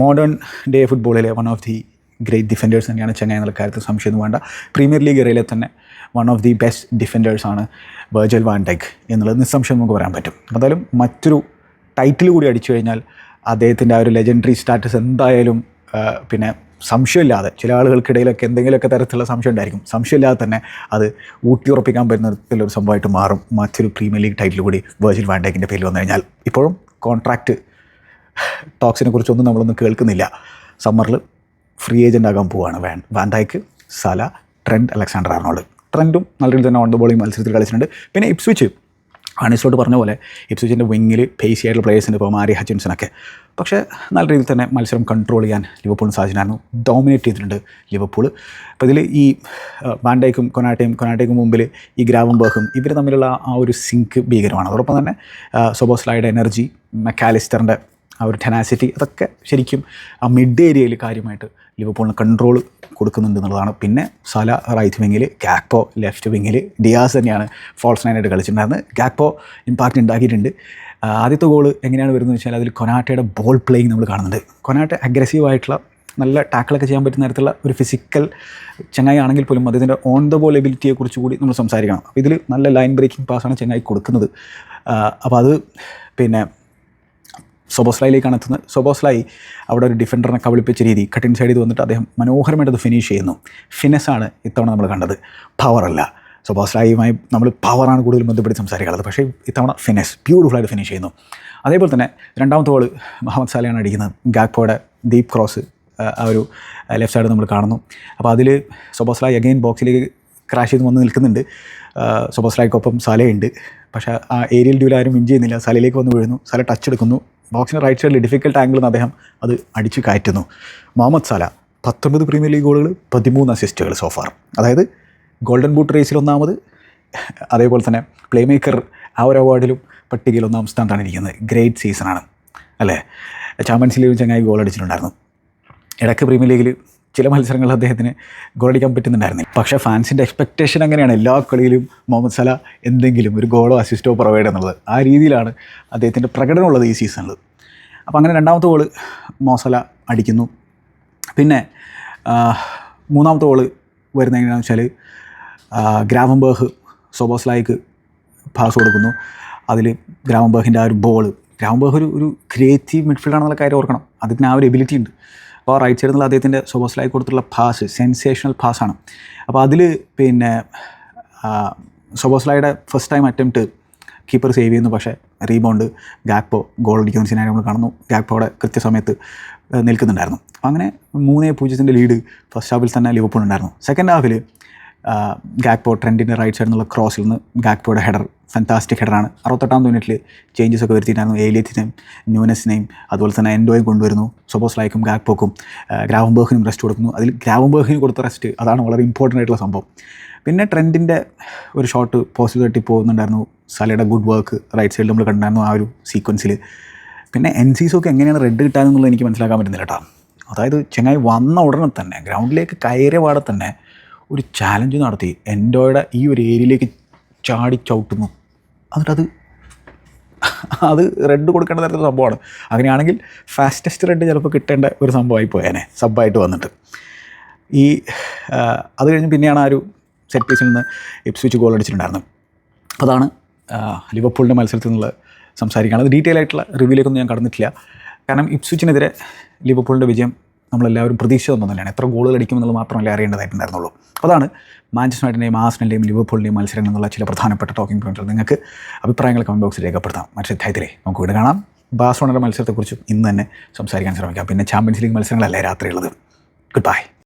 S1: മോഡേൺ ഡേ ഫുട്ബോളിലെ വൺ ഓഫ് ദി ഗ്രേറ്റ് ഡിഫൻഡേഴ്സ് തന്നെയാണ് ചെന്നൈ എന്നുള്ള കാര്യത്തിൽ സംശയമൊന്നും വേണ്ട. പ്രീമിയർ ലീഗ് ഇറയിലെ തന്നെ വൺ ഓഫ് ദി ബെസ്റ്റ് ഡിഫൻഡേഴ്സാണ് വെർജൽ വാൻഡെക് എന്നുള്ളത് നിസ്സംശയം നമുക്ക് പറയാൻ പറ്റും. എന്തായാലും മറ്റൊരു ടൈറ്റിൽ കൂടി അടിച്ചു കഴിഞ്ഞാൽ അദ്ദേഹത്തിന്റെ ആ ഒരു ലെജൻഡറി സ്റ്റാറ്റസ് എന്തായാലും പിന്നെ സംശയമില്ലാതെ ചില ആളുകൾക്കിടയിലൊക്കെ എന്തെങ്കിലുമൊക്കെ തരത്തിലുള്ള സംശയം ഉണ്ടായിരിക്കും. സംശയമില്ലാതെ തന്നെ അത് ഊട്ടിയുറപ്പിക്കാൻ പറ്റുന്ന തരത്തിലൊരു സംഭവമായിട്ട് മാറും. മറ്റൊരു പ്രീമിയർ ലീഗ് ടൈറ്റിൽ കൂടി വേർജിൽ വാൻഡേക്കിന്റെ പേരിൽ വന്നു കഴിഞ്ഞാൽ. ഇപ്പോഴും കോൺട്രാക്റ്റ് ടോക്സിനെ കുറിച്ചൊന്നും നമ്മളൊന്നും കേൾക്കുന്നില്ല. സമ്മറിൽ ഫ്രീ ഏജന്റ് ആകാൻ പോവുകയാണ് van van Dijk Salah Trent Alexander Arnold ട്രെൻഡും നല്ല രീതിയിൽ തന്നെ ഓൺ ദ ബോളിംഗ് മത്സരത്തിൽ കളിച്ചിട്ടുണ്ട്. പിന്നെ ഇപ്സ്വിച്ച് അണിസോട്ട് പറഞ്ഞ പോലെ ഇപ്സ്വിച്ചിന്റെ വിങ്ങിൽ ഫേസി ആയിട്ടുള്ള പ്ലേയേഴ്സിന്റെ ഇപ്പോൾ മാരി ഹച്ചിൻസനൊക്കെ പക്ഷേ നല്ല രീതിയിൽ തന്നെ മത്സരം കൺട്രോൾ ചെയ്യാൻ ലിവർപൂളിന് സാധിച്ചിട്ടുണ്ടായിരുന്നു. ഡോമിനേറ്റ് ചെയ്തിട്ടുണ്ട് ലിവർപൂൾ അപ്പോൾ ഇതിൽ ഈ ബാൻഡേക്കും കൊനാട്ടയും കൊനാട്ടയ്ക്കും മുമ്പിൽ ഈ ഗ്രാവും ബർക്കും ഇവർ തമ്മിലുള്ള ആ ഒരു സിങ്ക് ഭീകരമാണ്. അതോടൊപ്പം തന്നെ സൊബോസ്ലായുടെ എനർജി മെക്കാലിസ്റ്ററിന്റെ ആ ഒരു ടെനാസിറ്റി അതൊക്കെ ശരിക്കും ആ മിഡ് ഏരിയയിൽ കാര്യമായിട്ട് ലിവർപൂളിന് കൺട്രോൾ കൊടുക്കുന്നുണ്ട് എന്നുള്ളതാണ്. പിന്നെ സല റൈറ്റ് വിങ്ങിൽ ഗാക്പോ ലെഫ്റ്റ് വിങ്ങിൽ ഡിയാസ് തന്നെയാണ് ഫോൾസ് നയനായിട്ട് കളിച്ചിട്ടുണ്ടായിരുന്നത്. ഗാക്പോ ഇമ്പാക്റ്റ് ഉണ്ടാക്കിയിട്ടുണ്ട് ആദ്യത്തെ ഗോൾ എങ്ങനെയാണ് വരുന്നത് വെച്ചാൽ അതിൽ കൊനാട്ടയുടെ ബോൾ പ്ലേയിങ് നമ്മൾ കാണുന്നുണ്ട്. കൊനാട്ട അഗ്രസീവായിട്ടുള്ള നല്ല ടാക്കിളൊക്കെ ചെയ്യാൻ പറ്റുന്ന തരത്തിലുള്ള ഒരു ഫിസിക്കൽ ചെങ്ങായി ആണെങ്കിൽ പോലും അദ്ദേഹത്തിന്റെ ഓൺ ദ ബോൾ എബിലിറ്റിയെക്കുറിച്ച് കൂടി നമ്മൾ സംസാരിക്കണം. അപ്പോൾ ഇതിൽ നല്ല ലൈൻ ബ്രേക്കിംഗ് പാസ്സാണ് ചെങ്ങായി കൊടുക്കുന്നത്. അപ്പോൾ അത് പിന്നെ സൊബോസ്ലായിലേക്കാണ് എത്തുന്നത്. സൊബോസ്ലായി അവിടെ ഒരു ഡിഫൻഡറിനെ കബളിപ്പിച്ച രീതി കട്ടിൻ സൈഡ് ചെയ്ത് വന്നിട്ട് അദ്ദേഹം മനോഹരമായിട്ട് ഫിനിഷ് ചെയ്യുന്നു. ഫിനസ്സാണ് ഇത്തവണ നമ്മൾ കണ്ടത്. പവറല്ല സൊബോസ്ലായിയുമായി നമ്മൾ പവറാണ് കൂടുതൽ ബന്ധപ്പെട്ട് സംസാരിക്കുന്നത് പക്ഷേ ഇത്തവണ ഫിനസ് ബ്യൂട്ടിഫുള്ളായിട്ട് ഫിനിഷ് ചെയ്യുന്നു. അതേപോലെ തന്നെ രണ്ടാമത്തെ ഗോൾ മുഹമ്മദ് സാലയാണ് അടിക്കുന്നത്. ഗാക്പോയുടെ ദീപ് ക്രോസ് ആ ഒരു ലെഫ്റ്റ് സൈഡ് നമ്മൾ കാണുന്നു. അപ്പോൾ അതിൽ സൊബോസ്ലായി അഗെയിൻ ബോക്സിലേക്ക് ക്രാഷ് ചെയ്ത് വന്ന് നിൽക്കുന്നുണ്ട്. സൊബോസ്ലായിക്കൊപ്പം സലയുണ്ട്. പക്ഷേ ആ ഏരിയൽ ഡ്യൂൽ ആരും വിൻ ചെയ്യുന്നില്ല. സലയിലേക്ക് വന്ന് വീഴുന്നു. സല ടച്ച് എടുക്കുന്നു. ബോക്സിന്റെ റൈറ്റ് സൈഡിൽ ഡിഫിക്കൽട്ട് ആംഗിളിൽ നിന്ന് അദ്ദേഹം അത് അടിച്ച് കയറ്റുന്നു. മുഹമ്മദ് സല പത്തൊൻപത് പ്രീമിയർ ലീഗ് ഗോളുകൾ പതിമൂന്ന് അസിസ്റ്റുകൾ സോഫാർ അതായത് ഗോൾഡൻ ബൂട്ട് റേസിൽ ഒന്നാമത് അതേപോലെ തന്നെ പ്ലേ മേക്കർ ആ ഒരു അവാർഡിലും പട്ടികയിൽ ഒന്നാം സ്ഥാനത്താണ് ഇരിക്കുന്നത്. ഗ്രേറ്റ് സീസണാണ് അല്ലേ? ചാമ്പ്യൻസ് ലീഗിൽ ചങ്ങായി ഗോൾ അടിച്ചിട്ടുണ്ടായിരുന്നു. ഇടയ്ക്ക് പ്രീമിയർ ലീഗിൽ ചില മത്സരങ്ങൾ അദ്ദേഹത്തിന് ഗോളടിക്കാൻ പറ്റുന്നുണ്ടായിരുന്നില്ല. പക്ഷേ ഫാൻസിന്റെ എക്സ്പെക്റ്റേഷൻ അങ്ങനെയാണ്. എല്ലാ കളിയിലും മുഹമ്മദ് സല എന്തെങ്കിലും ഒരു ഗോളോ അസിസ്റ്റോ പ്രൊവൈഡ് എന്നുള്ളത് ആ രീതിയിലാണ് അദ്ദേഹത്തിന്റെ പ്രകടനമുള്ളത് ഈ സീസണിൽ അപ്പോൾ അങ്ങനെ രണ്ടാമത്തെ ഗോൾ മോസല അടിക്കുന്നു. പിന്നെ മൂന്നാമത്തെ ഗോൾ വരുന്നത് എങ്ങനെയാണെന്ന് വെച്ചാൽ ഗ്രാമംബേഹ് സോബോസ്ലായിക്ക് പാസ് കൊടുക്കുന്നു. അതിൽ ഗ്രാമംബേഹിന്റെ ആ ഒരു ബോൾ ഗ്രാമംബേഹ് ഒരു ഒരു ക്രിയേറ്റീവ് മിഡ്ഫീൽഡാണെന്നുള്ള കാര്യം ഓർക്കണം. അതിന് ആ ഒരു എബിലിറ്റി ഉണ്ട്. അപ്പോൾ റൈറ്റ് സൈഡിൽ നിന്ന് അദ്ദേഹത്തിന്റെ സോബോസ്ലായി കൊടുത്തുള്ള പാസ് സെൻസേഷണൽ പാസ്സാണ് അപ്പോൾ അതിൽ പിന്നെ സോബോസ്ലായുടെ first time attempt keeper save ചെയ്യുന്നു. പക്ഷേ റീബൗണ്ട് ഗാക്പോ ഗോൾ അടിക്കുന്ന സിനാരി നമ്മൾ കാണുന്നു. ഗാക്പോയുടെ കൃത്യസമയത്ത് നിൽക്കുന്നുണ്ടായിരുന്നു. അങ്ങനെ മൂന്നേ പൂജ്യത്തിന്റെ ലീഡ് ഫസ്റ്റ് ഹാഫിൽ തന്നെ ലിവർപൂൾ ഉണ്ടായിരുന്നു. സെക്കൻഡ് ഹാഫിൽ ഗാക്പോ ട്രെൻഡിന്റെ റൈറ്റ് സൈഡിൽ നിന്നുള്ള ക്രോസിൽ നിന്ന് ഗാക്പോയുടെ ഹെഡർ ഫാന്റാസ്റ്റിക് ഹെഡറാണ് അറുപത്തെട്ടാം മിനിറ്റിൽ ചേഞ്ചസ് ഒക്കെ വരുത്തിയിട്ടാണ് ഏലിയത്തിനെയും ന്യൂനസിനെയും അതുപോലെ തന്നെ എൻഡോയും കൊണ്ടുവരുന്നു. സപ്പോസ് ലൈക്കും ഗാക്പോക്കും ഗ്രാവംബേഹിനും റെസ്റ്റ് കൊടുക്കുന്നു. അതിൽ ഗ്രാവംബേഹിന് കൊടുത്ത റെസ്റ്റ് അതാണ് വളരെ ഇമ്പോർട്ടന്റ് ആയിട്ടുള്ള സംഭവം. പിന്നെ ട്രെൻഡിന്റെ ഒരു ഷോട്ട് പോസ്റ്റ് തട്ടി പോകുന്നുണ്ടായിരുന്നു സലയുടെ ഗുഡ് വർക്ക് റൈറ്റ് സൈഡിൽ നമ്മൾ കണ്ടായിരുന്നു ആ ഒരു സീക്വൻസിൽ പിന്നെ എൻ സി സീസൊക്കെ എങ്ങനെയാണ് റെഡ് കിട്ടാനെന്നുള്ളത് എനിക്ക് മനസ്സിലാക്കാൻ പറ്റുന്നില്ല കേട്ടോ. അതായത് ചെങ്ങായി വന്ന ഉടനെ തന്നെ ഗ്രൗണ്ടിലേക്ക് കയറിയ പാടെ തന്നെ ഒരു ചാലഞ്ച് നടത്തി. എൻഡോയുടെ ഈ ഒരു ഏരിയയിലേക്ക് ചാടി ചവിട്ടുന്നു. എന്നിട്ടത് അത് റെഡ് കൊടുക്കേണ്ട തരത്തിലുള്ള സംഭവമാണ്. അങ്ങനെയാണെങ്കിൽ ഫാസ്റ്റസ്റ്റ് റെഡ് ചിലപ്പോൾ കിട്ടേണ്ട ഒരു സംഭവമായി പോയേനെ സബ്ബായിട്ട് വന്നിട്ട്. ഈ അത് കഴിഞ്ഞ് പിന്നെയാണ് ആ ഒരു സെറ്റ് പീസിൽ നിന്ന് ഇപ്സ്വിച്ച് ഗോൾ അടിച്ചിട്ടുണ്ടായിരുന്നു അതാണ് ലിവർപൂളിന്റെ മത്സരത്തിൽ നിന്നുള്ള സംസാരിക്കുകയാണ് അത് ഡീറ്റെയിൽ ആയിട്ടുള്ള റിവ്യൂലേക്കൊന്നും ഞാൻ കടന്നിട്ടില്ല. കാരണം ഇപ്സ്വിച്ചിനെതിരെ ലിവർപൂളിന്റെ വിജയം നമ്മളെല്ലാവരും പ്രതീക്ഷ തന്നെ തന്നെയാണ്. എത്ര ഗോളുകൾ അടിക്കുമെന്നുള്ളത് മാത്രമല്ല അറിയേണ്ടതായിട്ടുണ്ടായിരുന്നുള്ളൂ. അതാണ് മാഞ്ചസ്റ്റർ യുണൈറ്റഡിന്റെയും ആസ്നലിന്റെയും ലിവർപൂളിന്റെയും മത്സരങ്ങൾ എന്നുള്ള ചില പ്രധാനപ്പെട്ട ടോക്കിംഗ് പോയിന്റുകൾ നിങ്ങൾക്ക് അഭിപ്രായങ്ങൾ കമന്റ് ബോക്സിൽ രേഖപ്പെടുത്താം. മറ്റേ അധ്യായത്തിലെ നമുക്ക് വീട് കാണാം. ബാസോണയുടെ മത്സരത്തെക്കുറിച്ചും ഇന്ന് തന്നെ സംസാരിക്കാൻ ശ്രമിക്കാം. പിന്നെ ചാമ്പ്യൻസ് ലീഗ് മത്സരങ്ങളല്ലേ രാത്രിയുള്ളത്? Good bye